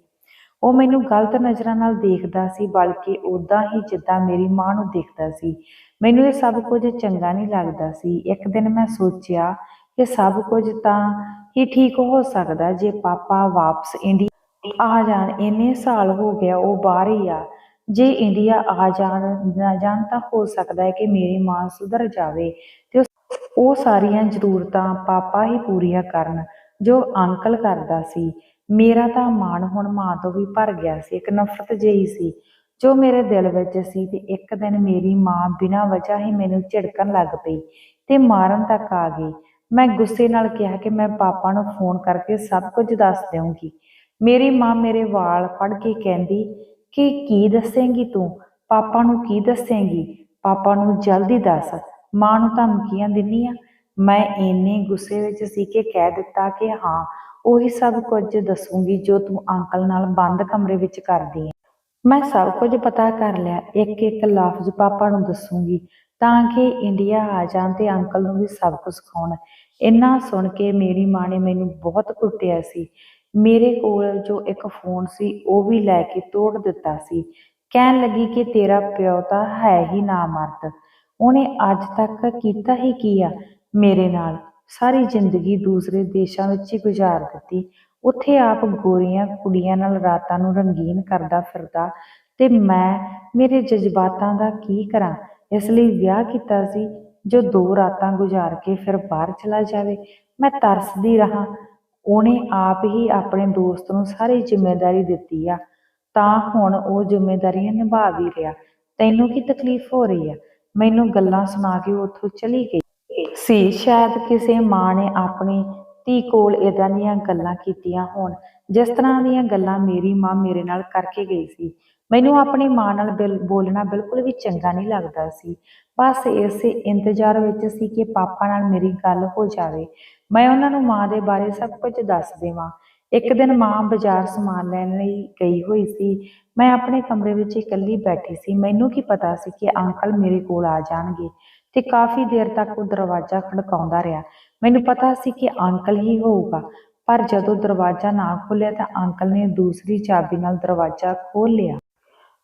ਉਹ ਮੈਨੂੰ ਗਲਤ ਨਜ਼ਰਾਂ ਨਾਲ ਦੇਖਦਾ ਸੀ, ਬਲਕਿ ਉਦਾਂ ਹੀ ਜਿੱਦਾਂ ਮੇਰੀ ਮਾਂ ਨੂੰ ਦੇਖਦਾ ਸੀ। ਮੈਨੂੰ ਇਹ ਸਭ ਕੁਝ ਚੰਗਾ ਨਹੀਂ ਲੱਗਦਾ ਸੀ। ਇੱਕ ਦਿਨ ਮੈਂ ਸੋਚਿਆ ਕਿ ਸਭ ਕੁਝ ਤਾਂ ਹੀ ਠੀਕ ਹੋ ਸਕਦਾ ਜੇ ਪਾਪਾ ਵਾਪਸ ਇੰਡੀਆ ਆ ਜਾਣ। ਇੰਨੇ ਸਾਲ ਹੋ ਗਿਆ ਉਹ ਬਾਹਰ ਹੀ ਆ। ਜੇ ਇੰਡੀਆ ਆ ਜਾਣ, ਨਾ ਜਾਣ ਤਾਂ ਹੋ ਸਕਦਾ ਹੈ ਕਿ ਮੇਰੀ ਮਾਂ ਸੁਧਰ ਜਾਵੇ ਤੇ ਉਹ ਸਾਰੀਆਂ ਜ਼ਰੂਰਤਾਂ ਪਾਪਾ ਹੀ ਪੂਰੀਆਂ ਕਰਨ, ਜੋ ਅੰਕਲ ਕਰਦਾ ਸੀ। ਮੇਰਾ ਤਾਂ ਮਾਣ ਹੁਣ ਮਾਂ ਤੋਂ ਵੀ ਭਰ ਗਿਆ ਸੀ, ਇੱਕ ਨਫ਼ਰਤ ਜਿਹੀ ਸੀ, ਜੋ ਮੇਰੇ ਦਿਲ ਵਿੱਚ ਸੀ ਤੇ ਇੱਕ ਦਿਨ ਮੇਰੀ ਮਾਂ ਬਿਨਾਂ ਵਜ੍ਹਾ ਹੀ ਮੈਨੂੰ ਝਿੜਕਣ ਲੱਗ ਪਈ ਤੇ ਮਾਰਨ ਤੱਕ ਆ ਗਈ। ਮੈਂ ਗੁੱਸੇ ਨਾਲ ਕਿਹਾ ਕਿ ਮੈਂ ਪਾਪਾ ਨੂੰ ਫੋਨ ਕਰਕੇ ਸਭ ਕੁਝ ਦੱਸ ਦੇਵਾਂਗੀ ਮੇਰੀ ਮਾਂ ਮੇਰੇ ਵਾਲ ਫੜ ਕੇ ਕਹਿੰਦੀ ਕਿ ਕੀ ਦੱਸੇਂਗੀ ਤੂੰ? ਪਾਪਾ ਨੂੰ ਕੀ ਦੱਸੇਂਗੀ? ਪਾਪਾ ਨੂੰ ਜਲਦੀ ਦੱਸ। ਮਾਂ ਨੂੰ ਧਮਕੀਆਂ ਦਿੰਨੀ ਆ ਮੈਂ ਇੰਨੇ ਗੁੱਸੇ ਵਿੱਚ ਸੀ ਕਿ ਕਹਿ ਦਿੱਤਾ ਕਿ ਹਾਂ, ਉਹੀ ਸਭ ਕੁਝ ਦੱਸੂਗੀ ਜੋ ਤੂੰ ਅੰਕਲ ਨਾਲ ਬੰਦ ਕਮਰੇ ਵਿੱਚ ਕਰਦੀ ਹੈ ਮੈਂ ਸਭ ਕੁਝ ਪਤਾ ਕਰ ਲਿਆ। ਇੱਕ ਇੱਕ ਲਫ਼ਜ਼ ਪਾਪਾ ਨੂੰ ਦੱਸੂਗੀ ਤਾਂ ਕਿ ਇੰਡੀਆ ਆ ਜਾਣ ਤੇ ਅੰਕਲ ਨੂੰ ਵੀ ਸਭ ਕੁਝ ਸਿਖਾਉਣ। ਇੰਨਾ ਸੁਣ ਕੇ ਮੇਰੀ ਮਾਂ ਨੇ ਮੈਨੂੰ ਬਹੁਤ ਕੁੱਟਿਆ ਸੀ। ਮੇਰੇ ਕੋਲ ਜੋ ਇੱਕ ਫੋਨ ਸੀ, ਉਹ ਵੀ ਲੈ ਕੇ ਤੋੜ ਦਿੱਤਾ ਸੀ। ਕਹਿਣ ਲੱਗੀ ਕਿ ਤੇਰਾ ਪਿਓ ਤਾਂ ਹੈ ਹੀ ਨਾ ਮਰਦ ਉਹਨੇ ਅੱਜ ਤੱਕ ਕੀਤਾ ਹੀ ਕੀ ਆ? ਮੇਰੇ ਨਾਲ ਸਾਰੀ ਜ਼ਿੰਦਗੀ ਦੂਸਰੇ ਦੇਸ਼ਾਂ ਵਿੱਚ ਹੀ ਗੁਜ਼ਾਰ ਦਿੱਤੀ। ਉੱਥੇ ਆਪ ਗੋਰੀਆਂ ਕੁੜੀਆਂ ਨਾਲ ਰਾਤਾਂ ਨੂੰ ਰੰਗੀਨ ਕਰਦਾ ਫਿਰਦਾ ਤੇ ਮੈਂ ਮੇਰੇ ਜਜ਼ਬਾਤਾਂ ਦਾ ਕੀ ਕਰਾਂ? ਇਸ ਲਈ ਵਿਆਹ ਕੀਤਾ ਸੀ, ਜੋ ਦੋ ਰਾਤਾਂ ਗੁਜ਼ਾਰ ਕੇ ਫਿਰ ਬਾਹਰ ਚਲਾ ਜਾਵੇ। ਮੈਂ ਤਰਸਦੀ ਰਹਾ। ਉਹਨੇ ਆਪ ਹੀ ਆਪਣੇ ਦੋਸਤ ਨੂੰ ਸਾਰੀ ਜ਼ਿੰਮੇਵਾਰੀ ਦਿੱਤੀ ਆ। ਤਾਂ ਹੁਣ ਉਹ ਜ਼ਿੰਮੇਵਾਰੀਆਂ ਨਿਭਾ ਵੀ ਰਿਹਾ। ਤੈਨੂੰ ਕੀ ਤਕਲੀਫ ਹੋ ਰਹੀ ਆ? ਮੈਨੂੰ ਗੱਲਾਂ ਸੁਣਾ ਕੇ ਉੱਥੋਂ ਚਲੀ ਗਈ ਸੀ। ਸ਼ਾਇਦ ਕਿਸੇ ਮਾਂ ਨੇ ਆਪਣੀ ਧੀ ਕੋਲ ਇਦਾਂ ਦੀਆਂ ਗੱਲਾਂ ਕੀਤੀਆਂ ਹੋਣ। ਜਿਸ ਤਰ੍ਹਾਂ ਦੀਆਂ ਗੱਲਾਂ ਮੇਰੀ ਮਾਂ ਮੇਰੇ ਨਾਲ ਕਰਕੇ ਗਈ ਸੀ। ਮੈਨੂੰ ਆਪਣੀ ਮਾਂ ਨਾਲ ਬਿਲ- ਬੋਲਣਾ ਬਿਲਕੁਲ ਵੀ ਚੰਗਾ ਨਹੀਂ ਲੱਗਦਾ ਸੀ। ਬਸ ਇਸੇ ਇੰਤਜ਼ਾਰ ਵਿੱਚ ਸੀ ਕਿ ਪਾਪਾ ਨਾਲ ਮੇਰੀ ਗੱਲ ਹੋ ਜਾਵੇ। ਮੈਂ ਉਹਨਾਂ ਨੂੰ ਮਾਂ ਦੇ ਬਾਰੇ ਸਭ ਕੁਝ ਦੱਸ ਦੇਵਾਂ। ਇੱਕ ਦਿਨ ਮਾਂ ਬਾਜ਼ਾਰ ਸਮਾਨ ਲੈਣ ਲਈ ਗਈ ਹੋਈ ਸੀ। ਮੈਂ ਆਪਣੇ ਕਮਰੇ ਵਿੱਚ ਇਕੱਲੀ ਬੈਠੀ ਸੀ। ਮੈਨੂੰ ਕੀ ਪਤਾ ਸੀ ਕਿ ਅੰਕਲ ਮੇਰੇ ਕੋਲ ਆ ਜਾਣਗੇ ਤੇ ਕਾਫੀ ਦੇਰ ਤੱਕ ਉਹ ਦਰਵਾਜ਼ਾ ਖੜਕਾਉਂਦਾ ਰਿਹਾ। ਮੈਨੂੰ ਪਤਾ ਸੀ ਕਿ ਅੰਕਲ ਹੀ ਹੋਊਗਾ। ਪਰ ਜਦੋਂ ਦਰਵਾਜ਼ਾ ਨਾ ਖੁੱਲਿਆ ਤਾਂ ਅੰਕਲ ਨੇ ਦੂਸਰੀ ਚਾਬੀ ਨਾਲ ਦਰਵਾਜ਼ਾ ਖੋਲ੍ਹ ਲਿਆ।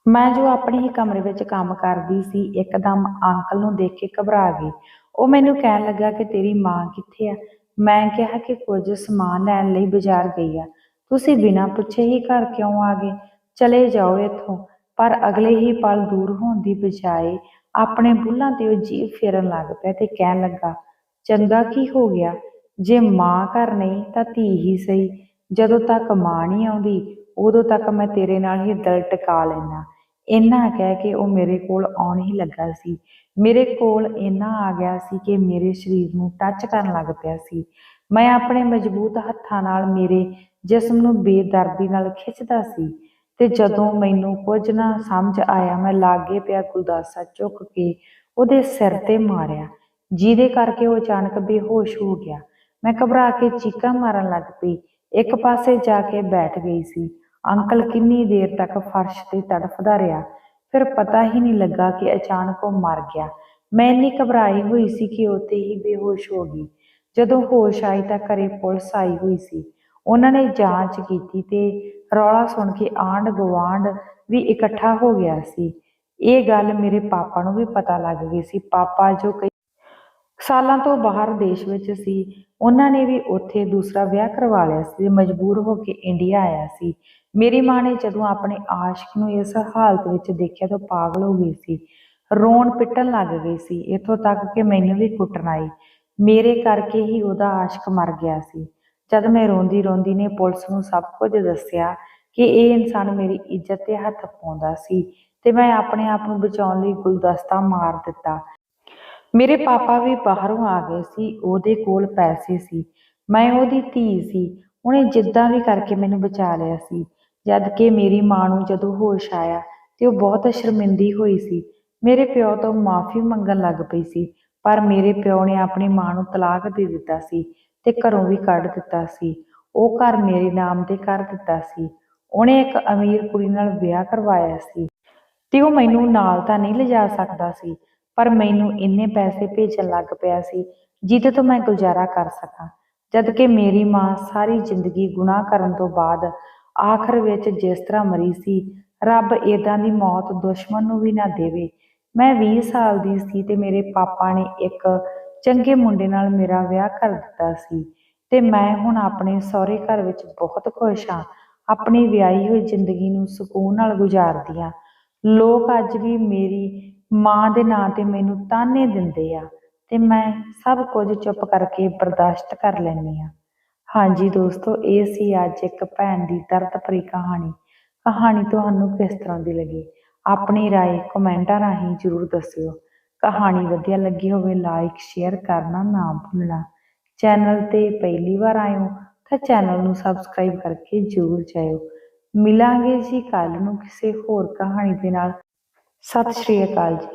ਮੈਂ ਜੋ ਆਪਣੇ ਹੀ ਕਮਰੇ ਵਿੱਚ ਕੰਮ ਕਰਦੀ ਸੀ ਇੱਕਦਮ ਅੰਕਲ ਨੂੰ ਦੇਖ ਕੇ ਘਬਰਾ ਗਈ। ਉਹ ਮੈਨੂੰ ਕਹਿਣ ਲੱਗਾ ਕਿ ਤੇਰੀ ਮਾਂ ਕਿੱਥੇ ਆ? ਮੈਂ ਕਿਹਾ ਕਿ ਕੁਝ ਸਮਾਨ ਲੈਣ ਲਈ ਬਾਜ਼ਾਰ ਗਈ ਆ। ਤੁਸੀਂ ਬਿਨਾਂ ਪੁੱਛੇ ਹੀ ਘਰ ਕਿਉਂ ਆ ਗਏ? ਚਲੇ ਜਾਓ ਇੱਥੋਂ। ਪਰ ਅਗਲੇ ਹੀ ਪਲ ਦੂਰ ਹੋਣ ਦੀ ਬਜਾਏ ਆਪਣੇ ਬੁੱਲਾਂ ਤੇ ਉਹ ਜੀਭ ਫੇਰਨ ਲੱਗ ਪਿਆ ਤੇ ਕਹਿਣ ਲੱਗਾ ਚੰਗਾ ਕੀ ਹੋ ਗਿਆ? ਜੇ ਮਾਂ ਘਰ ਨਹੀਂ ਤਾਂ ਧੀ ਹੀ ਸਹੀ। ਜਦੋਂ ਤੱਕ ਮਾਂ ਨਹੀਂ ਆਉਂਦੀ ਉਦੋਂ ਤੱਕ ਮੈਂ ਤੇਰੇ ਨਾਲ ਹੀ ਦਿਲ ਟਿਕਾ ਲੈਣਾ ਇੰਨਾ ਕਹਿ ਕੇ ਉਹ ਮੇਰੇ ਕੋਲ ਆਉਣ ਹੀ ਲੱਗਾ ਸੀ। ਮੇਰੇ ਕੋਲ ਇੰਨਾ ਆ ਗਿਆ ਸੀ ਕਿ ਮੇਰੇ ਸਰੀਰ ਨੂੰ ਟੱਚ ਕਰਨ ਲੱਗ ਪਿਆ ਸੀ। ਮੈਂ ਆਪਣੇ ਮਜ਼ਬੂਤ ਹੱਥਾਂ ਨਾਲ ਮੇਰੇ ਜਿਸਮ ਨੂੰ ਬੇਦਰਦੀ ਨਾਲ ਖਿੱਚਦਾ ਸੀ ਤੇ ਜਦੋਂ ਮੈਨੂੰ ਕੁਝ ਨਾ ਸਮਝ ਆਇਆ, ਮੈਂ ਲਾਗੇ ਪਿਆ ਗੁਲਦਸਤਾ ਚੁੱਕ ਕੇ ਉਹਦੇ ਸਿਰ ਤੇ ਮਾਰਿਆ, ਜਿਹਦੇ ਕਰਕੇ ਉਹ ਅਚਾਨਕ ਬੇਹੋਸ਼ ਹੋ ਗਿਆ। ਮੈਂ ਘਬਰਾ ਕੇ ਚੀਕਾਂ ਮਾਰਨ ਲੱਗ ਪਈ। ਇੱਕ ਪਾਸੇ ਜਾ ਕੇ ਬੈਠ ਗਈ ਸੀ। ਅੰਕਲ ਕਿੰਨੀ ਦੇਰ ਤੱਕ ਫਰਸ਼ ਤੇ ਤੜਫਦਾ ਰਿਹਾ? ਫਿਰ ਪਤਾ ਹੀ ਨਹੀਂ ਲੱਗਾ ਕਿ ਅਚਾਨਕ ਉਹ ਮਰ ਗਿਆ। ਮੈਂ ਇੰਨੀ ਘਬਰਾਈ ਹੋਈ ਸੀ ਕਿ ਉੱਥੇ ਹੀ ਬੇਹੋਸ਼ ਹੋ ਗਈ। ਜਦੋਂ ਹੋਸ਼ ਆਈ ਤਾਂ ਘਰੇ ਪੁਲਿਸ ਆਈ ਹੋਈ ਸੀ। ਉਹਨਾਂ ਨੇ ਜਾਂਚ ਕੀਤੀ ਤੇ ਰੌਲਾ ਸੁਣ ਕੇ ਆਂਢ ਗੁਆਂਢ ਵੀ ਇਕੱਠਾ ਹੋ ਗਿਆ ਸੀ। ਇਹ ਗੱਲ ਮੇਰੇ ਪਾਪਾ ਨੂੰ ਵੀ ਪਤਾ ਲੱਗ ਗਈ ਸੀ। ਪਾਪਾ ਜੋ ਕਈ ਸਾਲਾਂ ਤੋਂ ਬਾਹਰ ਦੇਸ਼ ਵਿੱਚ ਸੀ, ਉਹਨਾਂ ਨੇ ਵੀ ਉੱਥੇ ਦੂਸਰਾ ਵਿਆਹ ਕਰਵਾ ਲਿਆ ਸੀ ਮਜਬੂਰ ਹੋ ਕੇ ਇੰਡੀਆ ਆਇਆ ਸੀ। ਮੇਰੀ ਮਾਂ ਨੇ ਜਦੋਂ ਆਪਣੇ ਆਸ਼ਿਕ ਨੂੰ ਇਸ ਹਾਲਤ ਵਿੱਚ ਦੇਖਿਆ ਤਾਂ ਪਾਗਲ ਹੋ ਗਈ ਸੀ। ਰੋਣ ਪਿੱਟਣ ਲੱਗ ਗਈ ਸੀ। ਇੱਥੋਂ ਤੱਕ ਕਿ ਮੈਨੂੰ ਵੀ ਕੁੱਟਣ ਆਈ। ਮੇਰੇ ਕਰਕੇ ਹੀ ਉਹਦਾ ਆਸ਼ਿਕ ਮਰ ਗਿਆ ਸੀ। ਜਦ ਮੈਂ ਰੋਂਦੀ ਰੋਂਦੀ ਨੇ ਪੁਲਿਸ ਨੂੰ ਸਭ ਕੁਝ ਦੱਸਿਆ ਕਿ ਇਹ ਇਨਸਾਨ ਮੇਰੀ ਇੱਜ਼ਤ ਤੇ ਹੱਥ ਪਾਉਂਦਾ ਸੀ ਤੇ ਮੈਂ ਆਪਣੇ ਆਪ ਨੂੰ ਬਚਾਉਣ ਲਈ ਗੁਲਦਸਤਾ ਮਾਰ ਦਿੱਤਾ। ਮੇਰੇ ਪਾਪਾ ਵੀ ਬਾਹਰੋਂ ਆ ਗਏ ਸੀ। ਉਹਦੇ ਕੋਲ ਪੈਸੇ ਸੀ। ਮੈਂ ਉਹਦੀ ਧੀ ਸੀ। ਉਹਨੇ ਜਿੱਦਾਂ ਵੀ ਕਰਕੇ ਮੈਨੂੰ ਬਚਾ ਲਿਆ ਸੀ। ਜਦ ਕਿ ਮੇਰੀ ਮਾਂ ਨੂੰ ਜਦੋਂ ਹੋਸ਼ ਆਇਆ ਤੇ ਉਹ ਬਹੁਤ ਸ਼ਰਮਿੰਦੀ ਹੋਈ ਸੀ, ਮੇਰੇ ਪਿਓ ਤੋਂ ਮਾਫੀ ਮੰਗਣ ਲੱਗ ਪਈ ਸੀ, ਪਰ ਮੇਰੇ ਪਿਓ ਨੇ ਆਪਣੀ ਮਾਂ ਨੂੰ ਤਲਾਕ ਦੇ ਦਿੱਤਾ ਸੀ ਤੇ ਘਰੋਂ ਵੀ ਕੱਢ ਦਿੱਤਾ ਸੀ, ਉਹ ਘਰ ਮੇਰੇ ਨਾਮ ਤੇ ਕਰ ਦਿੱਤਾ ਸੀ, ਉਹਨੇ ਇੱਕ ਅਮੀਰ ਕੁੜੀ ਨਾਲ ਵਿਆਹ ਕਰਵਾਇਆ ਸੀ। ਤੇ ਉਹ ਮੈਨੂੰ ਨਾਲ ਤਾਂ ਨਹੀਂ ਲਿਜਾ ਸਕਦਾ ਸੀ, ਪਰ ਮੈਨੂੰ ਇੰਨੇ ਪੈਸੇ ਭੇਜਣ ਲੱਗ ਪਿਆ ਸੀ ਜਿਹਦੇ ਤੋਂ ਮੈਂ ਗੁਜ਼ਾਰਾ ਕਰ ਸਕਾਂ ਜਦ ਕਿ ਮੇਰੀ ਮਾਂ ਸਾਰੀ ਜ਼ਿੰਦਗੀ ਗੁਨਾਹ ਕਰਨ ਤੋਂ ਬਾਅਦ ਆਖਰ ਵਿੱਚ ਜਿਸ ਤਰ੍ਹਾਂ ਮਰੀ ਸੀ, ਰੱਬ ਏਦਾਂ ਦੀ ਮੌਤ ਦੁਸ਼ਮਣ ਨੂੰ ਵੀ ਨਾ ਦੇਵੇ। ਮੈਂ 20 ਸਾਲ ਦੀ ਸੀ ਤੇ ਮੇਰੇ ਪਾਪਾ ਨੇ ਇੱਕ ਚੰਗੇ ਮੁੰਡੇ ਨਾਲ ਮੇਰਾ ਵਿਆਹ ਕਰ ਦਿੱਤਾ ਸੀ ਤੇ ਮੈਂ ਹੁਣ ਆਪਣੇ ਸਹੁਰੇ ਘਰ ਵਿੱਚ ਬਹੁਤ ਖੁਸ਼ ਹਾਂ, ਆਪਣੀ ਵਿਆਹੀ ਹੋਈ ਜ਼ਿੰਦਗੀ ਨੂੰ ਸਕੂਨ ਨਾਲ ਗੁਜ਼ਾਰਦੀ ਹਾਂ। ਲੋਕ ਅੱਜ ਵੀ ਮੇਰੀ ਮਾਂ ਦੇ ਨਾਂ ਤੇ ਮੈਨੂੰ ਤਾਨੇ ਦਿੰਦੇ ਆ ਤੇ ਮੈਂ ਸਭ ਕੁਝ ਚੁੱਪ ਕਰਕੇ ਬਰਦਾਸ਼ਤ ਕਰ ਲੈਂਦੀ ਆ ਹਾਂਜੀ ਦੋਸਤੋ ਇਹ ਸੀ ਅੱਜ ਇੱਕ ਭੈਣ ਦੀ ਦਰਦ ਭਰੀ ਕਹਾਣੀ ਕਹਾਣੀ ਤੁਹਾਨੂੰ ਕਿਸ ਤਰ੍ਹਾਂ ਦੀ ਲੱਗੀ ਆਪਣੀ رائے ਕਮੈਂਟਾਂ ਰਾਹੀਂ ਜਰੂਰ ਦੱਸਿਓ ਕਹਾਣੀ ਵਧੀਆ ਲੱਗੀ ਹੋਵੇ ਲਾਈਕ ਸ਼ੇਅਰ ਕਰਨਾ ਨਾ ਭੁੱਲਣਾ ਚੈਨਲ ਤੇ ਪਹਿਲੀ ਵਾਰ ਆਏ ਹੋ ਤਾਂ ਚੈਨਲ ਨੂੰ ਸਬਸਕ੍ਰਾਈਬ ਕਰਕੇ ਜਰੂਰ ਜਾਇਓ ਮਿਲਾਂਗੇ ਜੀ ਕੱਲ ਨੂੰ ਕਿਸੇ ਹੋਰ ਕਹਾਣੀ ਦੇ ਨਾਲ ਸਤਿ ਸ਼੍ਰੀ ਅਕਾਲ ਜੀ